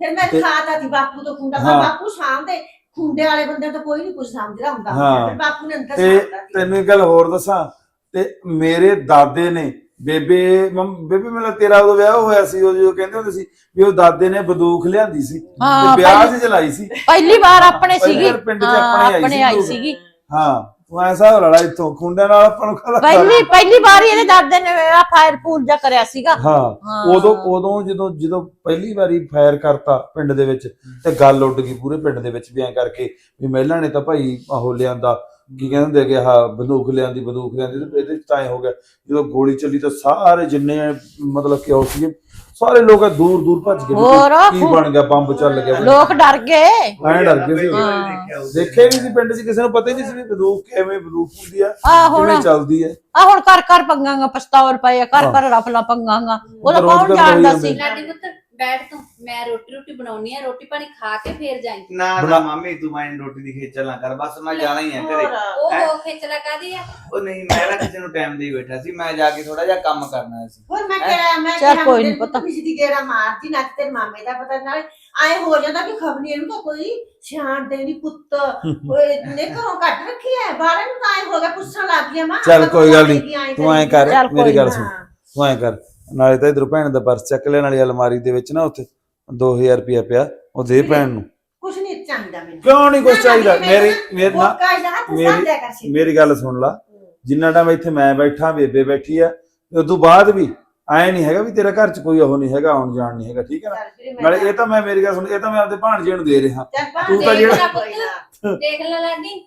ਫਿਰ ਮੈਂ ਖਾਤਾ ਸੀ ਬਾਪੂ ਤੋਂ ਖੁੰਡਾ। ਹਾਂ। ਬਾਪੂ ਸਾਹਮਣੇ ਖੁੰਡੇ ਵਾਲੇ ਬੰਦੇ ਤੋਂ ਕੋਈ ਨਹੀਂ ਕੁਝ ਸਮਝਦਾ ਹੁੰਦਾ। ਫਿਰ ਬਾਪੂ ਨੇ ਅੰਦਰ ਤੇ ਸਾਹਮਣਾ ਤੈਨੂੰ ਇੱਕ ਗੱਲ ਹੋਰ ਦੱਸਾਂ। ਤੇ ਮੇਰੇ ਦਾਦੇ ਨੇ ਬੇਬੇ ਮੰਮ- ਬੇਬੇ ਮੇਰਾ ਤੇਰਾ ਉਦੋਂ ਵਿਆਹ ਹੋਇਆ ਸੀ ਉਹ ਜੋ ਕਹਿੰਦੇ ਹੁੰਦੇ ਸੀ ਵੀ ਉਹ ਦਾਦੇ ਨੇ ਬੰਦੂਕ ਲਿਆਂਦੀ ਸੀ ਹਾਂ, ਵਿਆਹ 'ਚ ਚਲਾਈ ਸੀ। ਪਹਿਲੀ ਵਾਰ ਆਪਣੇ ਪਹਿਲੀ ਸੀਗੀ। ਵਾਰ ਪਿੰਡ 'ਚ ਹਾਂ, ਆਪਣੇ ਆਈ ਆਪਣੇ ਸੀ ਆਈ ਲੋਕ। ਸੀਗੀ। ਹਾਂ ਤੂੰ ਐਸਾ ਲੜਾ ਇੱਥੋਂ ਖੁੰਡਿਆਂ ਨਾਲ ਆਪਾਂ ਨੂੰ ਕਾਹਦਾ ਪਹਿਲੀ ਪਹਿਲੀ ਵਾਰ ਹੀ ਇਹਦੇ ਦਾਦੇ ਨੇ ਆ ਫਾਇਰ ਪੂਲ ਜਾ ਕਰਿਆ ਸੀਗਾ। ਹਾਂ ਹਾਂ। ਉਦੋਂ ਉਦੋਂ ਜਦੋਂ ਜਦੋਂ ਪਹਿਲੀ ਵਾਰੀ ਫਾਇਰ ਕਰਤਾ ਪਿੰਡ ਦੇ ਵਿੱਚ ਤੇ ਗੱਲ ਉੱਡ ਗਈ ਪੂਰੇ ਪਿੰਡ ਦੇ ਵਿੱਚ ਵੀ ਐਂ ਕਰਕੇ ਵੀ ਮਹਿਲਾ ਨੇ ਤਾਂ ਭਾਈ ਉਹ ਲਿਆਂਦਾ। ਕੀ ਕਹਿੰਦੇ ਹੁੰਦੇ ਕਿ ਹਾਂ ਬੰਦੂਕ ਲਿਆਂਦੀ ਬੰਦੂਕ ਲਿਆਂਦੀ ਤੇ ਇਹਦੇ ਚ ਤਾਂ ਐਂ ਹੋ ਗਿਆ ਜਦੋਂ ਗੋਲੀ ਚੱਲੀ ਤਾਂ ਸਾਰੇ ਜਿੰਨੇ ਮਤਲਬ ਕਿ ਉਹ ਸੀਗੇ ਸਾਰੇ ਲੋਕ ਦੂਰ ਦੂਰ ਭੱਜ ਗਏ ਵੀ ਹੋਰ ਕੀ ਬਣ ਗਿਆ ਬੰਬ ਚੱਲ ਗਿਆ ਲੋਕ ਡਰ ਗਏ। ਐਂ ਡਰ ਗਏ ਸੀ। ਹਾਂ। ਦੇਖੇ ਨਹੀਂ ਸੀ ਪਿੰਡ 'ਚ ਕਿਸੇ ਨੂੰ ਪਤਾ ਹੀ ਨਹੀਂ ਸੀ ਵੀ ਬੰਦੂਕ ਕਿਵੇਂ ਬੰਦੂਕ ਹੁੰਦੀ ਆ ਆ ਹੁਣ ਕਿਵੇਂ ਚੱਲਦੀ ਹੈ ਆ ਹੁਣ ਕਰ ਕਰ ਪੰਗਾਂਗਾ ਪਛਤਾਵਰ ਪਏ ਕਰ ਕਰ ਰਫਲਾ ਪੰਗਾਂਗਾ ਉਹਦਾ ਰੋਜ਼ ਕੌਣ ਜਾਣਦਾ ਸੀ? ਲਾਡੀ ਪੁੱਤ ਬੈਠ ਤੂੰ ਮੈਂ ਰੋਟੀ ਰੋਟੀ ਬਣਾਉਣੀ ਆ ਰੋਟੀ ਪਾਣੀ ਖਾ ਕੇ ਫੇਰ ਜਾਈਂ। ਨਾ ਨਾ ਬਣਾ- ਮਾਮੀ ਤੂੰ ਮੈਂ ਰੋਟੀ ਦੀ ਖੇਚਲ ਨਾ ਕਰ ਬਸ ਮੈਂ ਜਾਣਾ ਹੀ ਹੈ ਘਰੇ। ਹੋਰ। ਉਹ ਹੈਂ? ਹੋ ਖੇਚਲਾ ਕਾਦੀ ਆ? ਉਹ ਨਹੀਂ ਮੈਂ ਨਾ ਕਿਸੇ ਨੂੰ ਟਾਈਮ ਦੇ ਬੈਠਾ ਸੀ ਮੈਂ ਜਾ ਕੇ ਥੋੜਾ ਜਿਹਾ ਕੰਮ ਕਰਨਾ ਸੀ। ਹੋਰ ਮੈਂ ਕਿਹਾ ਮੈਂ ਚੱਲ ਕਿਹਾ ਕੋਈ ਨੀ ਨੂੰ ਪਤਾ। ਬਿਜਲੀ ਗੇੜਾ ਮਾਰਦੀ ਨਾ ਤੇ ਮਾਮੇ ਦਾ ਪਤਾ ਨਾਲ ਆਏ ਹੋ ਜਾਂਦਾ ਕਿ ਖਬਰੀ ਇਹਨੂੰ ਤਾਂ ਕੋਈ ਸਿਆਣ ਦੇਣੀ ਪੁੱਤ। ਓਏ ਨੇ ਘਰੋਂ ਕੱਢ ਰੱਖੀ ਹੈ ਬਾਹਰ ਨੂੰ ਤਾਂ ਆਏ ਹੋ ਗਿਆ ਪੁੱਛਣ ਲੱਗ ਗਿਆ ਮਾਂ ਚੱਲ ਕੋਈ ਗੱਲ ਨੀ, ਤੂੰ ਐਂ ਕਰੀ। ਕੋਈ ਮੇਰੀ ਗੱਲ ਨਾ। ਸੁਣ ਤੂੰ ਐਂ ਕਰ। ਨਾਲੇ ਤਾਂ ਇਧਰ ਭੈਣ ਦਾ ਪਰਸ ਚੱਕ ਲੈ ਨਾਲੇ ਅਲਮਾਰੀ ਦੇ ਵਿੱਚ ਨਾ ਉੱਥੇ 2000 ਰੁਪਇਆ ਪਿਆ ਉਹ ਦੇ ਭੈਣ ਨੂੰ। ਕੁਛ ਨਹੀਂ ਚਾਹੀਦਾ ਮੈਨੂੰ। ਕਿਉਂ ਨਹੀਂ ਕੁਛ ਚਾਹੀਦਾ? ਮੇਰੀ ਮੇਰੀ ਨਾ ਮੇਰੀ- ਮੇਰੀ ਗੱਲ ਸੁਣ ਲਾ। ਜਿੰਨਾ ਟਾਈਮ ਇੱਥੇ ਮੈਂ ਬੈਠਾ ਬੇਬੇ ਬੈਠੀ ਆ ਤੇ ਉਦੋਂ ਬਾਅਦ ਵੀ ਐ ਨਹੀਂ ਹੈਗਾ ਵੀ ਤੇਰੇ ਘਰ 'ਚ ਕੋਈ ਉਹ ਨਹੀਂ ਹੈਗਾ ਆਉਣ ਜਾਣ ਨਹੀਂ ਹੈਗਾ ਠੀਕ ਹੈ ਨਾ? ਨਾਲੇ ਇਹ ਤਾਂ ਮੈਂ ਮੇਰੀ ਗੱਲ ਸੁਣ ਇਹ ਤਾਂ ਮੈਂ ਆਪਦੇ ਭਾਣਜੇ ਨੂੰ ਦੇ ਰਿਹਾ। ਤੂੰ ਤਾਂ ਜਿਹੜਾ-। ਦੇਖ ਲੈ ਲਾਡੀ।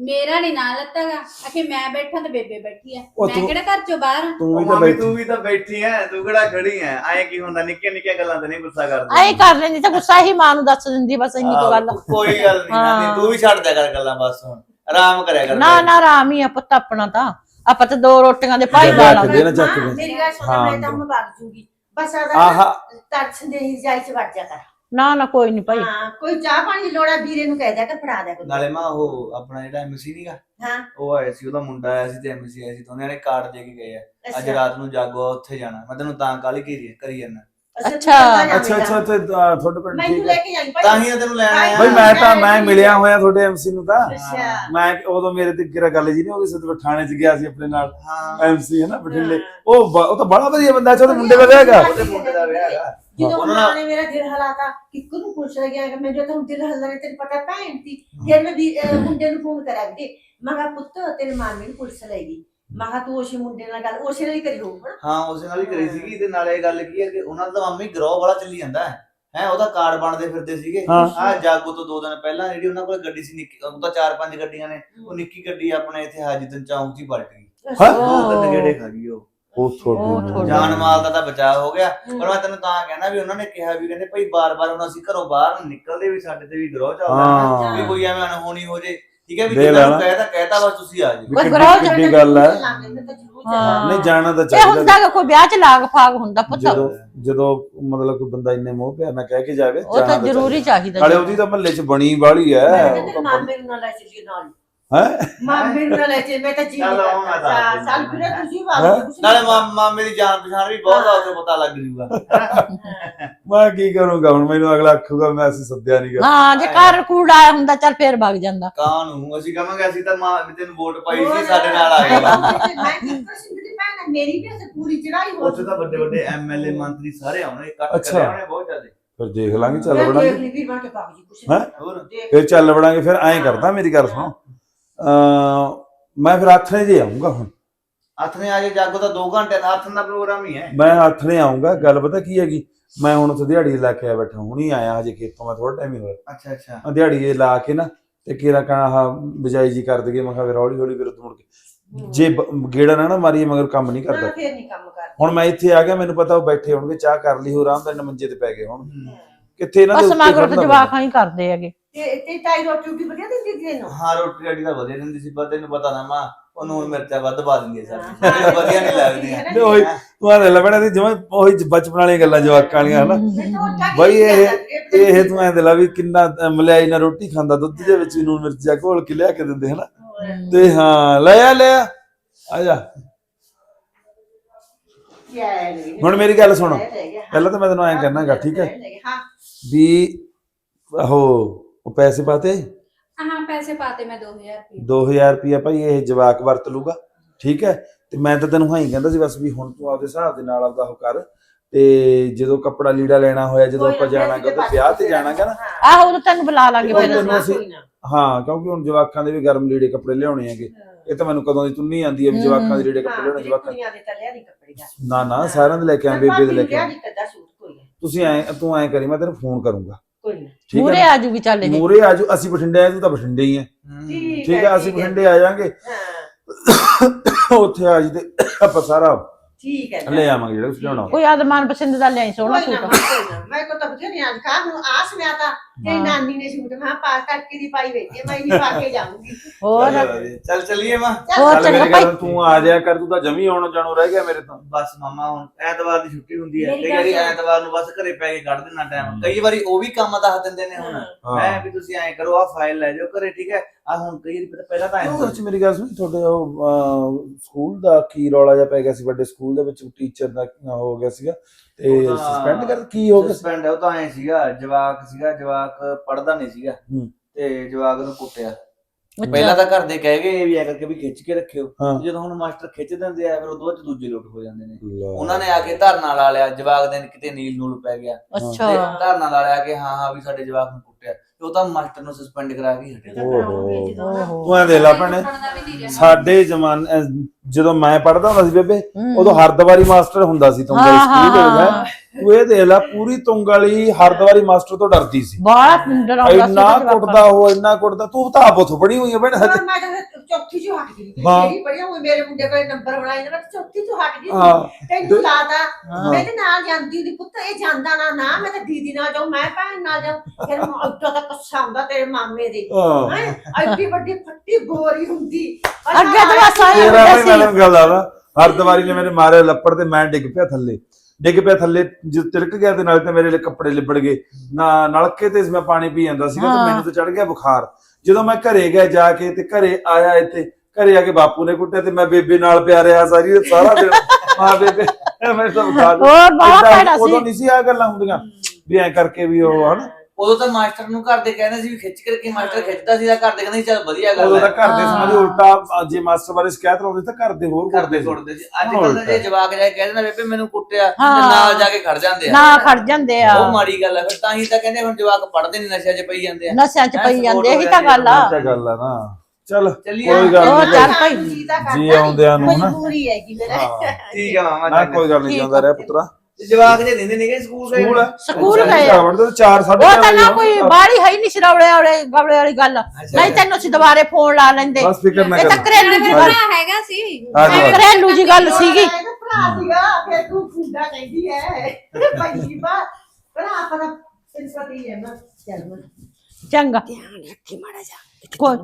ਮੇਰਾ ਨਹੀਂ ਨਾਂ ਲੱਤਾਗਾ ਆਖੇ ਮੈਂ ਬੈਠਾ ਤੇ ਬੇਬੇ ਬੈਠੀ ਆ। ਉਹ ਮੈਂ ਤੂੰ- ਕਿਹੜਾ ਘਰ ਚੋਂ ਬਾਹਰ ਆ? ਤੂੰ ਵੀ ਤਾਂ ਮਾਮੀ ਬੈਠੀ। ਤੂੰ ਵੀ ਤਾਂ ਬੈਠੀ ਐ ਤੂੰ ਕਿਹੜਾ ਖੜੀ ਐ? ਐਂ ਕੀ ਹੁੰਦਾ ਨਿੱਕੀਆਂ ਨਿੱਕੀਆਂ ਗੱਲਾਂ ਤੇ ਨਹੀਂ ਗੁੱਸਾ ਕਰਦੀ। ਐਂ ਕਰ ਲੈਂਦੀ ਤਾਂ ਗੁੱਸਾ ਹੀ ਮਾਂ ਨੂੰ ਦੱਸ ਦਿੰਦੀ ਬਸ ਇੰਨੀ ਕੁ ਗੱਲ। ਆਹੋ, ਕੋਈ ਗੱਲ ਨਹੀਂ ਹਾਂ। ਤੂੰ ਵੀ ਛੱਡ ਦਿਆ ਕਰ ਗੱਲਾਂ ਬਸ ਹੁਣ। ਆਰਾਮ ਕਰਿਆ ਕਰ ਨਾ ਨਾ ਆਰਾਮ ਹੀ ਆ ਪੁੱਤ ਆਪਣਾ ਤਾਂ। ਆਪਾਂ ਤਾਂ ਦੋ ਰੋਟੀਆਂ ਦੇ ਭਾਈ ਬੈਠ ਲਾ ਕੇ ਲਾਂਗੇ ਦੇ ਨਾ ਚੱਕ ਮਾਂ, ਦੇ। ਮੇਰੀ ਗੱਲ ਸੁਣ ਹਾਂ, ਮੈਂ ਤਾਂ ਹੁਣ ਵਗ ਜੂਗੀ। ਬਸ ਆਦਾ ਆਹਾ। ਤਰਸ ਦੇ ਹੀ ਜਾਈ ਚ ਵੜ ਜਾ ਕਰ। ਨਾ ਨਾ ਕੋਈ ਨਹੀਂ ਭਾਈ। ਹਾਂ ਕੋਈ ਚਾਹ ਪਾਣੀ ਦੀ ਲੋੜ ਆ ਵੀਰੇ ਨੂੰ ਕਹਿ ਦਿਆ ਕਰ ਫੜਾ ਦਿਆ ਕਰ। ਨਾਲੇ ਮਾਂ ਉਹ ਆਪਣਾ ਜਿਹੜਾ ਐਮਸੀ ਨਹੀਂਗਾ ਹਾਂ। ਉਹ ਆਇਆ ਸੀ ਉਹਦਾ ਮੁੰਡਾ ਆਇਆ ਸੀ ਤੇ ਐਮਸੀ ਆਇਆ ਸੀ ਤੇ ਉਹਨਾਂ ਨੇ ਕਾਰਡ ਦੇ ਕੇ ਗਏ ਆ। ਅੱਜ ਅੱਛਾ। ਰਾਤ ਨੂੰ ਜਾਗੋ ਆ, ਉੱਥੇ ਜਾਣਾ। ਮੈਂ ਤੈਨੂੰ ਤਾਂ ਕਾਲੀ ਕਰੀ ਕਰੀ ਤੂੰ ਅੱਛਾ, ਅੱਛਾ ਜਾਵੇਂਗਾ। ਅੱਛਾ ਅੱਛਾ ਤਾਂ ਤੁਹਾਡੇ ਪਿੰਡ ਮੈਨੂੰ ਠੀਕ ਲੈ ਹੈ ਕੇ ਜਾਈ ਤਾਂ ਹੀ ਤਾਂ ਤੈਨੂੰ ਲੈਣ ਆਇਆ। ਬਈ ਮੈਂ ਤਾਂ ਮੈਂ ਮਿਲਿਆ ਹੋਇਆ ਤੁਹਾਡੇ ਐਮਸੀ ਨੂੰ ਤਾਂ। ਅੱਛਾ। ਮੈਂ ਉਦੋਂ ਮੇਰੇ ਤੇ ਕਿਰਾ ਗੱਲ ਜੀ ਨਹੀਂ ਹੋ ਗਈ ਸਿੱਧ ਥਾਣੇ 'ਚ ਗਿਆ ਸੀ ਆਪਣੇ ਨਾਲ। ਹਾਂ। ਐਮਸੀ ਹੈ ਨਾ ਬਠਿੰਡੇ। ਉਹ ਬ- ਉਹ ਤਾਂ ਬੜਾ ਵਧੀਆ ਬੰਦਾ ਉਹਦੇ ਮੁੰਡੇ ਦਾ ਹੈਗਾ। ਉਹਦੇ ਮੁੰਡੇ ਦਾ ਵਿਆਹ ਹੈਗਾ। ਜਦੋਂ ਉਹਨਾਂ ਉਹਨਾਂ ਨਾਲ- ਨੇ ਮੇਰਾ ਦਿਲ ਹਲਾਤਾ ਕਿੱਕੂ ਨੂੰ ਪੁੱਛ ਰਿਹਾ ਕਿ ਮੈਂ ਜਦੋਂ ਦਿਲ ਹਲਣਾ ਤੈਨੂੰ ਪਤਾ ਭੈਣ ਸੀ ਫਿਰ ਮੈਂ ਵੀ ਅਹ, ਮੁੰਡੇ ਨੂੰ ਫੋਨ ਕਰਿਆ ਵੀ ਮੈਂ ਕਿਹਾ ਪੁੱਤ ਤੇਰੇ ਮਾਮੇ ਨੂੰ ਪੁਲਿਸ ਲੈ ਗਈ। ਮੈਂ ਕਿਹਾ ਤੂੰ ਉਸੇ ਮੁੰਡੇ ਨਾਲ ਗੱਲ ਉਸੇ ਨਾਲ ਹੀ ਕਰੀ ਹੋਊ ਹਨਾ? ਹਾਂ ਉਸੇ ਨਾਲ ਹੀ ਕਰੀ ਸੀਗੀ ਤੇ ਨਾਲੇ ਇਹ ਗੱਲ ਕੀ ਹੈ ਕਿ ਉਹਨਾਂ ਦਾ ਮਾਮੀ ਗਰੋਹ ਵਾਲਾ ਚੱਲੀ ਜਾਂਦਾ ਹੈ। ਹੈ ਉਹਦਾ ਕਾਰਡ ਬਣਦੇ ਫਿਰਦੇ ਸੀਗੇ। ਹਾਂ। ਆ ਜਾਗੋ ਤੋਂ ਦੋ ਦਿਨ ਪਹਿਲਾਂ ਜਿਹੜੀ ਉਹਨਾਂ ਕੋਲ ਗੱਡੀ ਸੀ ਨਿੱਕੀ ਉਹ ਤਾਂ ਚਾਰ ਪੰਜ ਗੱਡੀਆਂ ਨੇ। ਉਹ ਨਿੱਕੀ ਗੱਡੀ ਆਪਣੇ ਇੱਥੇ ਹਾਜੀਤਨ ਚੌਂਕ 'ਚ ਹੀ ਪਲਟ ਗਈ। ਹਾਂ? ਦੋ ਤਿੰਨ ਗੇੜੇ ਖਾ ਗਈ ਉਹ। ਉਹ ਉਹ ਤੁਹਾਡੇ ਤੁਹਾਡੇ- ਜਾਨ ਮਾਲ ਦਾ ਤਾਂ ਬਚਾਅ ਹੋ ਗਿਆ। ਪਰ ਮੈਂ ਤੈਨੂੰ ਤਾਂ ਕਹਿਣਾ ਵੀ ਉਹਨਾਂ ਨੇ ਕਿਹਾ ਵੀ ਕਹਿੰਦੇ ਭਾਈ ਬਾਰ-ਬਾਰ ਹੁਣ ਅਸੀਂ ਘਰੋਂ ਬਾਹਰ ਨੂੰ ਨਿਕਲਦੇ ਵੀ ਸਾਡੇ ਤੇ ਵੀ ਗਰੋਹ ਚੱਲਦਾ। ਹਾਂ। ਵੀ ਕੋਈ ਐਵੇਂ ਅਣਹੋਣੀ ਹੋ ਜੇ। ਠੀਕ ਹੈ ਵੀ ਦੇ ਜਿੱਦਾਂ ਲੈਣਾ। ਕਹਿਤਾ ਕਹਿਤਾ ਬਸ ਤੁਸੀਂ ਆ ਜਾਓ ਕੋਈ ਕਿੱਡੀ- ਗਰਾਹ ਕਿੱਡੀ ਗੱਲ ਹੈ। ਹਾਂ। ਨਹੀਂ ਜਾਣਾ ਤਾਂ ਇਹ ਚਾਹੀਦਾ ਹੁੰਦਾ ਕਿ ਕੋਈ ਵਿਆਹ ਚ ਲਾਗ ਫਾਗ ਹੁੰਦਾ ਪੁੱਤ। ਜਦੋਂ ਜਦੋਂ ਮਤਲਬ ਕੋਈ ਬੰਦਾ ਇੰਨੇ ਮੋਹ ਪਿਆਰ ਨਾਲ ਕਹਿ ਕੇ ਜਾਵੇ ਉਹ ਤਾਂ ਜ਼ਰੂਰੀ ਚਾਹੀਦਾ। ਨਾਲੇ ਉਹਦੀ ਤਾਂ ਮਹੱਲੇ 'ਚ ਬਣੀ ਵਾਲੀ ਹੈ। ਮਾਮੇ ਨੂੰ ਨਾਲ ਲੈ ਚੱਲੀ ਨਾਲ ਹੈ? ਮਾਮੇ ਨੂੰ ਨਾਲ ਲੈ ਚੱਲੀ ਮੈਂ ਤਾਂ ਜੀ ਚੱਲ ਆਉਂ ਮੈਂ ਦੱਸ ਦਿੰਦਾ। ਚੱਲ ਫਿਰ ਤੁਸੀਂ ਹੈਂ? ਬਾਤ ਕੁਛ ਨਾਲੇ ਮਾਂ- ਮਾਮੇ ਦੀ ਜਾਣ ਪਛਾਣ ਵੀ ਬਹੁਤ ਆ ਉੱਥੇ ਪਤਾ ਲੱਗ ਜੂਗਾ। ਮੈਂ ਕੀ ਕਰੂੰਗਾ ਹੁਣ? ਮੈਨੂੰ ਅਗਲਾ ਆਖੂਗਾ ਮੈਂ ਅਸੀਂ ਸੱਦਿਆ ਨਹੀਂ ਗਾ। ਹਾਂ ਜੇ ਘਰ ਕੂੜ ਆਇਆ ਹੁੰਦਾ ਚੱਲ ਫੇਰ ਵਗ ਜਾਂਦਾ। ਕਾਂ ਨੂੰ ਅਸੀਂ ਕਹਾਂਗੇ ਅਸੀਂ ਤਾਂ ਮਾਂ ਵੀ ਤੈਨੂੰ ਵੋਟ ਪਾਈ ਸੀ ਸਾਡੇ ਨਾਲ ਆ। ਗਿਆ ਮੈਂ ਕਿੱਕਰ ਸਿੰਘ ਦੀ ਭੈਣ ਆ, ਮੇਰੀ ਵੀ ਉੱਥੇ ਪੂਰੀ ਚੜਾਈ ਹੋ ਉੱਥੇ ਤਾਂ ਵੱਡੇ ਵੱਡੇ ਐਮਐਲਏ ਮੰਤਰੀ ਸਾਰੇ ਆਉਣੇ ਇਕੱਠ ਅੱਛਾ। ਕਰੇ ਆਉਣੇ ਬਹੁਤ ਜ਼ਿਆਦੇ। ਫਿਰ ਦੇਖ ਲਾਂਗੇ ਚੱਲ ਮੈਂ ਦੇਖ ਵੜਾਂਗੇ ਲਈ ਵੀਰ ਬਣ ਕੇ ਪਾਗ ਜੀ ਕੁਛ ਹੈਂ? ਹੋਰ? ਦੇਖ ਫਿਰ ਚੱਲ ਵੜਾਂਗੇ ਫਿਰ ਐਂ ਕਰਦਾ ਮੇਰੀ ਗੱਲ ਸੁਣੋ। ਮੈਂ ਫਿਰ ਆਥਣੇ ਜੇ ਆਉਂਗਾ ਹੁਣ। ਨੇ ਆ ਜੇ ਜਾਗੋ ਤਾਂ 2 ਘੰਟੇ ਦਾ ਹੱਥ ਦਾ ਪ੍ਰੋਗਰਾਮ ਹੀ ਹੈ। ਮੈਂ ਆਥਣੇ ਆਉਂਗਾ ਗੱਲ ਪਤਾ ਕੀ ਹੈਗੀ? ਮੈਂ ਹੁਣ ਉੱਥੇ ਦਿਹਾੜੀ ਲਾ ਕੇ ਆ ਬੈਠਾ ਹੁਣੀ ਆਇਆ ਹਜੇ ਖੇਤੋਂ ਮੈਂ ਥੋੜਾ ਟਾਈਮ ਹੀ ਹੋਇਆ। ਅੱਛਾ ਅੱਛਾ। ਦਿਹਾੜੀ ਇਹ ਲਾ ਕੇ ਨਾ ਤੇ ਕਿਰਾ ਕਾ ਆਹ ਬਿਜਾਈ ਜੀ ਕਰ ਦਈਏ ਮੈਂ ਕਿਹਾ ਫਿਰ ਹੌਲੀ ਹੌਲੀ ਫਿਰ ਉੱਥੇ ਮੁੜ ਕੇ। ਜੇ ਬ- ਗੇੜਾ ਨਾ ਨਾ ਮਾਰੀਏ ਮਗਰ ਕੰਮ ਨਹੀਂ ਨਾ ਕਰਦਾ ਫੇਰ ਨਹੀਂ ਕੰਮ ਕਰਦਾ। ਹੁਣ ਮੈਂ ਇੱਥੇ ਆ ਗਿਆ ਮੈਨੂੰ ਪਤਾ ਉਹ ਬੈਠੇ ਹੋਣਗੇ ਚਾਹ ਕਰ ਲਈ ਹੋ ਆਰਾਮ ਨਾਲ ਮੰਜੇ ਤੇ ਪੈ ਗਏ ਹੁਣ ਕਿੱਥੇ ਇਹਨਾਂ ਦੇ ਬਸ ਉੱਤੇ ਮਗਰ ਖੜਨਾ ਤੇ ਜਵਾਕਾਂ ਹੀ ਕਰਦੇ ਹੈਗੇ। ਤੇ ਤੇ ਤਾਈ ਰੋਟੀ ਰੋਟੀ ਵਧੀਆ ਦਿੰਦੀ ਸੀ ਇਹਨੂੰ ਹਾਂ ਰੋਟੀ ਰਾਟੀ ਤਾਂ ਵਧੀਆ ਦਿੰਦੀ ਸੀ ਪਰ ਤੈਨੂੰ ਪਤਾ ਨਾ ਮਾਂ ਉਹਨੂੰ ਮਿਰਚਾਂ ਵੱਧ ਪਾ ਦਿੰਦੀ ਹੈ ਸਬਜ਼ੀ ਵਧੀਆ ਨਹੀਂ ਲੱਗਦੀਆਂ। ਤੇ ਉਹੀ ਤੂੰ ਆ ਲੈ ਬੜਾ ਦੀ ਜਿਵੇਂ ਉਹੀ ਬਚਪਨ ਵਾਲੀਆਂ ਗੱਲਾਂ ਜਵਾਕਾਂ ਵਾਲੀਆਂ ਹਨਾ? ਬਈ ਇਹ ਇਹ ਤੂੰ ਐ ਦਿਲਾ ਵੀ ਕਿੰਨਾ ਅ, ਮਲਾਈ ਨਾਲ ਰੋਟੀ ਖਾਂਦਾ ਦੁੱਧ ਦੇ ਵਿੱਚ ਵੀ ਨੂਨ ਮਿਰਚਾਂ ਘੋਲ ਕੇ ਲਿਆ ਕੇ ਦਿੰਦੇ ਹਨਾ? ਤੇ ਹਾਂ ਲੈ ਆ ਲੈ ਆ। ਜਾ। ਹੁਣ ਮੇਰੀ ਗੱਲ ਸੁਣ। ਪਹਿਲਾਂ ਤਾਂ ਮੈਂ ਤੈਨੂੰ ਐਂ ਕਹਿਣਾਗਾ ਠੀਕ ਹੈ? ਹਾਂ। ਵੀ ਉਹ ਉਹ ਪੈਸੇ ਪਾਤੇ ਹਾਂ ਪੈਸੇ ਪਾਤੇ ਮੈਂ 2000 ਰੁਪਏ 2000 ਰੁਪਿਆ ਭਾਈ ਇਹ ਜਵਾਕ ਵਰਤ ਲੂਗਾ। ਠੀਕ ਹੈ? ਤੇ ਮੈਂ ਤਾਂ ਤੈਨੂੰ ਹਾਂ ਹੀ ਕਹਿੰਦਾ ਸੀ ਬਸ ਵੀ ਹੁਣ ਤੂੰ ਆਪਦੇ ਹਿਸਾਬ ਦੇ ਨਾਲ ਆਪਦਾ ਉਹ ਕਰ। ਤੇ ਜਦੋਂ ਕੱਪੜਾ ਲੀੜਾ ਲੈਣਾ ਹੋਇਆ ਜਦੋਂ ਆਪਾਂ ਜਾਣਾਗਾ ਤੇ ਵਿਆਹ ਤੇ ਜਾਣਾਗਾ ਨਾ। ਆਹੋ ਉਦੋਂ ਤੈਨੂੰ ਬੁਲਾ ਲਾਂਗੇ ਫਿਰ ਤੈਨੂੰ ਅਸੀਂ ਹਾਂ ਕਿਉਂਕਿ ਹੁਣ ਜਵਾਕਾਂ ਦੇ ਵੀ ਗਰਮ ਲੀੜੇ ਕੱਪੜੇ ਲਿਆਉਣੇ ਹੈਗੇ। ਇਹ ਤਾਂ ਮੈਨੂੰ ਕਦੋਂ ਦੀ ਤੁੰਨੀ ਆਂਦੀ ਹੈ ਵੀ ਜਵਾਕਾਂ ਦੇ ਲੀੜੇ ਕੱਪੜੇ ਲਿਆਉਣੇ ਜਵਾਕਾਂ ਦੇ ਤਲਿਆ ਨਹੀਂ ਕੱਪੜੇ ਦਾ। ਨਾ ਨਾ ਸਾਰਿਆਂ ਦੇ ਲੈ ਕੇ ਆਂ ਬੇਬੇ ਦੇ ਲੈ ਕੇ ਆਂ ਤੁਸੀਂ ਐ ਤੂੰ ਐ ਕਰੀ ਮੈਂ ਤੈਨੂੰ ਫੋਨ ਕਰੂੰਗਾ। ਠੀਕ ਮੂਰੇ ਆ ਜੂਗੀ ਚੱਲ ਇਹ ਮੂਰੇ ਆਜੂ ਅਸੀਂ ਬਠਿੰਡੇ ਆਏ ਤੂੰ ਤਾਂ ਬਠਿੰਡੇ ਹੀ ਹੈ। ਠੀਕ ਹੈ ਅਸੀਂ ਬਠਿੰਡੇ ਆ ਜਾਾਂਗੇ। ਉੱਥੇ ਆ ਜੀ ਤੇ ਆਪਾਂ ਸਾਰਾ ਠੀਕ ਹੈ ਲੈ ਆਵਾਂਗੇ ਜਿਹੜਾ ਕੁਛ ਲਿਆਉਣਾ। ਕੋਈ ਆਦ ਮਨ ਪਸੰਦ ਦਾ ਲਿਆਈ ਸੋਹਣਾ ਕੋਈ ਨਾ ਸੂਟ। ਕੋਈ ਨਾ। ਮੈਂ ਕੋ ਤਾਂ ਬਥੇਰੇ ਆਂ ਕਾ ਹੁਣ ਆਸ ਮੈਂ ਤਾਂ ਤੇ ਨਾਨੀ ਨੇ ਸੂਟ ਮੈਂ ਪਾਸ ਕਰਕੇ ਦੀ ਪਾਈ ਵੇਚੇ ਮੈਂ ਨਹੀਂ ਪਾ ਕੇ ਜਾਊਂਗੀ। ਹੋਰ? ਚੱਲ ਚੱਲੀਏ ਮਾਂ। ਹੋਰ ਚੱਲ ਚੰਗਾ ਮੇਰੀ ਭਾਈ। ਗੱਲ ਤੂੰ ਆ ਜਾਇਆ ਕਰ ਤੂੰ ਤਾਂ ਜਮੀ ਆਉਣ ਜਾਣੋ ਰਹਿ ਗਿਆ ਮੇਰੇ ਤੋਂ। ਬਸ ਮਾਮਾ ਹੁਣ ਐਤਵਾਰ ਦੀ ਛੁੱਟੀ ਹੁੰਦੀ ਹੈ ਮੇਰੀ ਕਈ ਗੱਲ ਵਾਰੀ ਸੁਣ। ਐਤਵਾਰ ਨੂੰ ਬਸ ਘਰੇ ਪੈ ਕੇ ਕੱਢ ਦੇਣਾ ਟਾਈਮ ਕਈ ਵਾਰੀ ਉਹ ਵੀ ਕੰਮ ਦੱਸ ਦਿੰਦੇ ਨੇ ਹੁਣ। ਐ ਵੀ ਤੁਸੀਂ ਐਂ ਕਰੋ ਆ ਫਾਈਲ ਲੈ ਜਾਓ ਘਰੇ ਠੀਕ ਹੈ? ਆ ਹੁਣ ਕਈ ਵਾਰੀ ਪਤਾ ਪਹਿਲਾਂ ਤਾਂ ਐਂ ਉਹ ਮੇਰੀ ਗੱਲ ਸੁਣ ਤੁਹਾਡੇ ਉਹ ਅਹ, ਸਕੂਲ ਦਾ ਕੀ ਰੌਲਾ ਜਿਹਾ ਪੈ ਗਿਆ ਸੀ ਵੱਡੇ ਸਕੂਲ ਦੇ ਵਿੱਚ ਟੀਚਰ ਦਾ ਹੋ ਗਿਆ ਸੀਗਾ ਤੇ ਉਹ ਤਾਂ- ਸਸਪੈਂਡ ਕਰ ਕੀ ਹੋ ਗਿਆ? ਸਸਪੈਂਡ ਉਹ ਤਾਂ ਐ ਸੀਗਾ ਜਵਾਕ ਸੀਗਾ ਜਵਾਕ ਪੜਦਾ ਨਹੀਂ ਸੀਗਾ ਹੂੰ। ਤੇ ਜਵਾਕ ਨੂੰ ਕੁੱਟਿਆ ਪਹਿਲਾਂ ਤਾਂ ਘਰ ਦੇ ਕਹਿ ਗਏ ਵੀ ਐ ਕਰਕੇ ਵੀ ਖਿੱਚ ਕੇ ਰੱਖਿਓ ਹਾਂ। ਜਦੋਂ ਹੁਣ ਮਾਸਟਰ ਖਿੱਚ ਦਿੰਦੇ ਆ ਫਿਰ ਉਦੋਂ ਬਾਅਦ 'ਚ ਦੂਜੇ ਲੋਟ ਹੋ ਜਾਂਦੇ ਨੇ। ਉਹਨਾਂ ਨੇ ਆ ਕੇ ਧਰਨਾ ਲਾ ਲਿਆ ਜਵਾਕ ਦੇ ਕਿਤੇ ਨੀਲ ਨੂਲ ਪੈ ਗਿਆ ਤੇ ਅੱਛਾ ਧਰਨਾ ਲਾ ਲਿਆ ਕਿ ਹਾਂ ਹਾਂ ਵੀ ਸਾਡੇ ਜਵਾਕ ਨੂੰ ਕੁੱਟਿਆ ਤੇ ਉਹ ਤਾਂ ਮਾਸਟਰ ਨੂੰ ਸਸਪੈਂਡ ਕਰਾ ਕੇ ਹੀ ਹਟੇ। ਓਹੋ। ਤੂੰ ਐ ਦੇ ਲਾ ਭੈਣੇ ਸੁਣਦਾ ਵੀ ਨਹੀਂ ਰਿਹਾ। ਸਾਡੇ ਜ਼ਮਾਨੇ ਅਹ, ਜਦੋਂ ਮੈਂ ਪੜਦਾ ਹੁੰਦਾ ਸੀ ਬੇਬੇ ਹੂੰ। ਉਦੋਂ ਹਰਦਵਾਰੀ ਮਾਸਟਰ ਹੁੰਦਾ ਸੀ ਤੁੰਗਲੀ ਹਾਂ, ਸਕੂਲ ਦੇ ਹਾਂ, ਵਿੱਚ ਤੂੰ ਇਹ ਦੇਖ ਲੈ ਪੂਰੀ ਤੁੰਗਲੀ ਹਰਦਵਾਰੀ ਮਾਸਟਰ ਤੋਂ ਡਰਦੀ ਸੀ। ਬਾਹਲਾ ਡਰਾਉਂਦਾ ਸੀ ਇੰਨਾ ਕੁੱਟਦਾ ਉਹ ਇੰਨਾ ਕੁੱਟਦਾ ਤੂੰ ਤਾਂ ਆਪ ਉਥੋਂ ਪੜੀ ਹੋਈ ਹੈ ਭੈਣ। ਮੈਂ ਤਾਂ ਚੌਥੀ ਚੋਂ ਹਟ ਗਈ। ਹਾਂ। ਜਿਹੜੀ ਪੜਿਆ ਹੋਈ ਮੇਰੇ ਮੁੰਡੇ ਕੋਲ ਨੰਬਰ ਬਣਾਏ ਨੇ ਮੈਂ ਤਾਂ ਚੌਥੀ ਚੋਂ ਹਟ ਗਈ। ਹਾਂ। ਤੈਨੂੰ ਲਾਦਾ ਹਾਂ। ਮੈਂ ਤੇ ਨਾਲ ਜਾਂਦੀ ਨਹੀਂ ਪੁੱਤ ਇਹ ਜਾਂਦਾ ਨਾ ਨਾ ਮੈਂ ਤਾਂ ਦੀਦੀ ਨਾਲ ਜਾਉ ਮੈਂ ਭੈਣ ਨਾਲ ਜਾਉ ਫਿਰ ਮੈਂ ਅੱਡਾ ਦਾ ਕੱਸਾ ਹੁੰਦਾ ਤੇਰੇ ਮਾਮੇ ਦੇ। ਹਾਂ। ਹੈਂ? ਐਡੀ ਵੱਡੀ ਫੱਟੀ ਗੋਰੀ ਹੁੰਦੀ। ਅੱਗੇ ਤਾਂ ਬਸ ਤੇਰਾ ਹੁੰਦੇ ਵੀ ਸੀ। ਮੈਨੂੰ ਗੱਲ ਆਦਾ ਹਰਦਵਾਰੀ ਨੇ ਮੇਰੇ ਮਾਰੇ ਲੱਪੜ ਤੇ ਮੈਂ ਡਿੱਗ ਪਿਆ ਥੱਲੇ। ਡਿੱਗ ਪਿਆ ਥੱਲੇ ਜਦ ਤਿਲਕ ਗਿਆ ਤੇ ਨਾਲੇ ਤੇ ਮੇਰੇ ਲਈ ਕੱਪੜੇ ਲਿਬੜ ਗਏ। ਨਾ ਨਲਕੇ ਤੇ ਮੈਂ ਪਾਣੀ ਪੀ ਜਾਂਦਾ ਸੀਗਾ ਤੇ ਹਾਂ। ਮੈਨੂੰ ਤੇ ਚੜ ਗਿਆ ਬੁਖਾਰ। ਜਦੋਂ ਮੈਂ ਘਰੇ ਗਿਆ ਜਾ ਕੇ ਤੇ ਘਰੇ ਆਇਆ ਇੱਥੇ ਘਰੇ ਆ ਕੇ ਬਾਪੂ ਨੇ ਕੁੱਟਿਆ ਤੇ ਮੈਂ ਬੇਬੇ ਨਾਲ ਪਿਆ ਰਿਹਾ ਸਾਰੀ ਸਾਰਾ ਦਿਨ। ਮਾਂ ਬੇਬੇ ਮੈਂ ਤਾਂ ਬੁਖਾਰ ਹੋਰ ਬਾਹਲਾ ਏਦਾਂ ਭੈੜਾ ਉਦੋਂ ਸੀ। ਨਹੀਂ ਸੀ ਆ ਗੱਲਾਂ ਹੁੰਦੀਆਂ। ਵੀ ਐ ਕਰਕੇ ਵੀ ਉਹ ਹਨਾ ਉਦੋਂ ਤਾਂ ਮਾਸਟਰ ਨੂੰ ਘਰ ਦੇ ਕਹਿੰਦੇ ਸੀ ਵੀ ਖਿੱਚ ਕਰਕੇ ਮਾਸਟਰ ਖਿੱਚਦਾ ਸੀ ਤਾਂ ਘਰ ਦੇ ਕਹਿੰਦੇ ਸੀ ਚੱਲ ਵਧੀਆ ਗੱਲ ਹੈ। ਘਰ ਦੇ ਸਮਾਂ ਦੀ ਉਲਟਾ ਜੇ ਮਾਸਟਰ ਬਾਰੇ ਸ਼ਿਕਾਇਤ ਲਾਉਂਦੇ ਤਾਂ ਘਰ ਦੇ ਹੋਰ ਘਰ ਦੇ ਸੀ। ਕੁੱਟਦੇ ਸੀ। ਅੱਜ ਕੱਲ ਤਾਂ ਜੇ ਜਵਾਕ ਜਾ ਕੇ ਕਹਿ ਬੇਬੇ ਮੈਨੂੰ ਕੁੱਟਿਆ ਤੇ ਹਾਂ। ਨਾਲ ਜਾ ਕੇ ਖੜ ਜਾਂਦੇ ਆ। ਨਾ ਖੜ ਜਾਂਦੇ ਆ। ਉਹ ਮਾੜੀ ਗੱਲ ਹੈ ਫਿਰ ਤਾਂ ਹੀ ਤਾਂ ਕਹਿੰਦੇ ਹੁਣ ਜਵਾਕ ਪੜਦੇ ਨਹੀਂ ਨਸ਼ਿਆਂ 'ਚ ਪਈ ਜਾਂਦੇ ਆ। ਨਸ਼ਿਆਂ ਚ ਪਈ ਜਾਂਦੇ ਇਹੀ ਤਾਂ ਗੱਲ ਆ। ਇਹ ਤਾਂ ਗੱਲ ਆ ਨਾ। ਚੱਲ ਚੱਲੀਏ। ਕੋਈ ਗੱਲ ਉਹ ਨਹੀਂ ਚੱਲ ਭਾਈ। ਜੀ ਆਉਂਦਿਆਂ ਨੂੰ ਨਾ ਮਜਬੂਰੀ ਹੈ ਕਿ ਮੇਰਾ। ਹਾਂ। ਠੀਕ ਆ ਮਾਮਾ ਨਾ। ਕੋਈ ਗੱਲ ਨਹੀਂ ਜਾਂਦਾ ਰਿਹਾ ਪੁੱਤਰਾ। ਜਵਾਕ ਜੇ ਦਿੰਦੇ ਨਹੀਂਗੇ ਸਕੂਲ ਗਏ ਸਕੂਲ? ਸਕੂਲ ਗਏ। ਆ। ਚਾਵੜ ਤੇ 4 ਸਾਢੇ ਉਹ ਤਾਂ ਨਾ ਕੋਈ। ਬਾਹਲੀ ਹੈ ਹੀ ਨਹੀਂ ਸ਼ਰਾਵਲੇ ਵਾਲੇ ਗਵਲੇ ਵਾਲੀ ਗੱਲ। ਨਹੀਂ ਤੈਨੂੰ ਅਸੀਂ ਦੁਬਾਰੇ ਫੋਨ ਲਾ ਲੈਂਦੇ। ਬਸ ਫਿਕਰ ਨਾ ਇਹ ਤਾਂ ਕਰ ਘਰੇਲੂ ਜੀ ਗੱਲ। ਹੈਗਾ ਸੀ। ਆ ਜਾ। ਘਰੇਲੂ ਜੀ ਗੱਲ ਸੀਗੀ। ਭਰਾ ਸੀਗਾ ਫਿਰ ਤੂੰ ਫੁੰਡਾ ਕਹਿੰਦੀ ਹੈ। ਭਾਈ ਬਾ ਭਰਾ ਆਪਣਾ ਤੈਨੂੰ ਪਤਾ ਹੀ ਹੈ ਨਾ ਚੱਲ ਚੰਗਾ। ਕੋਈ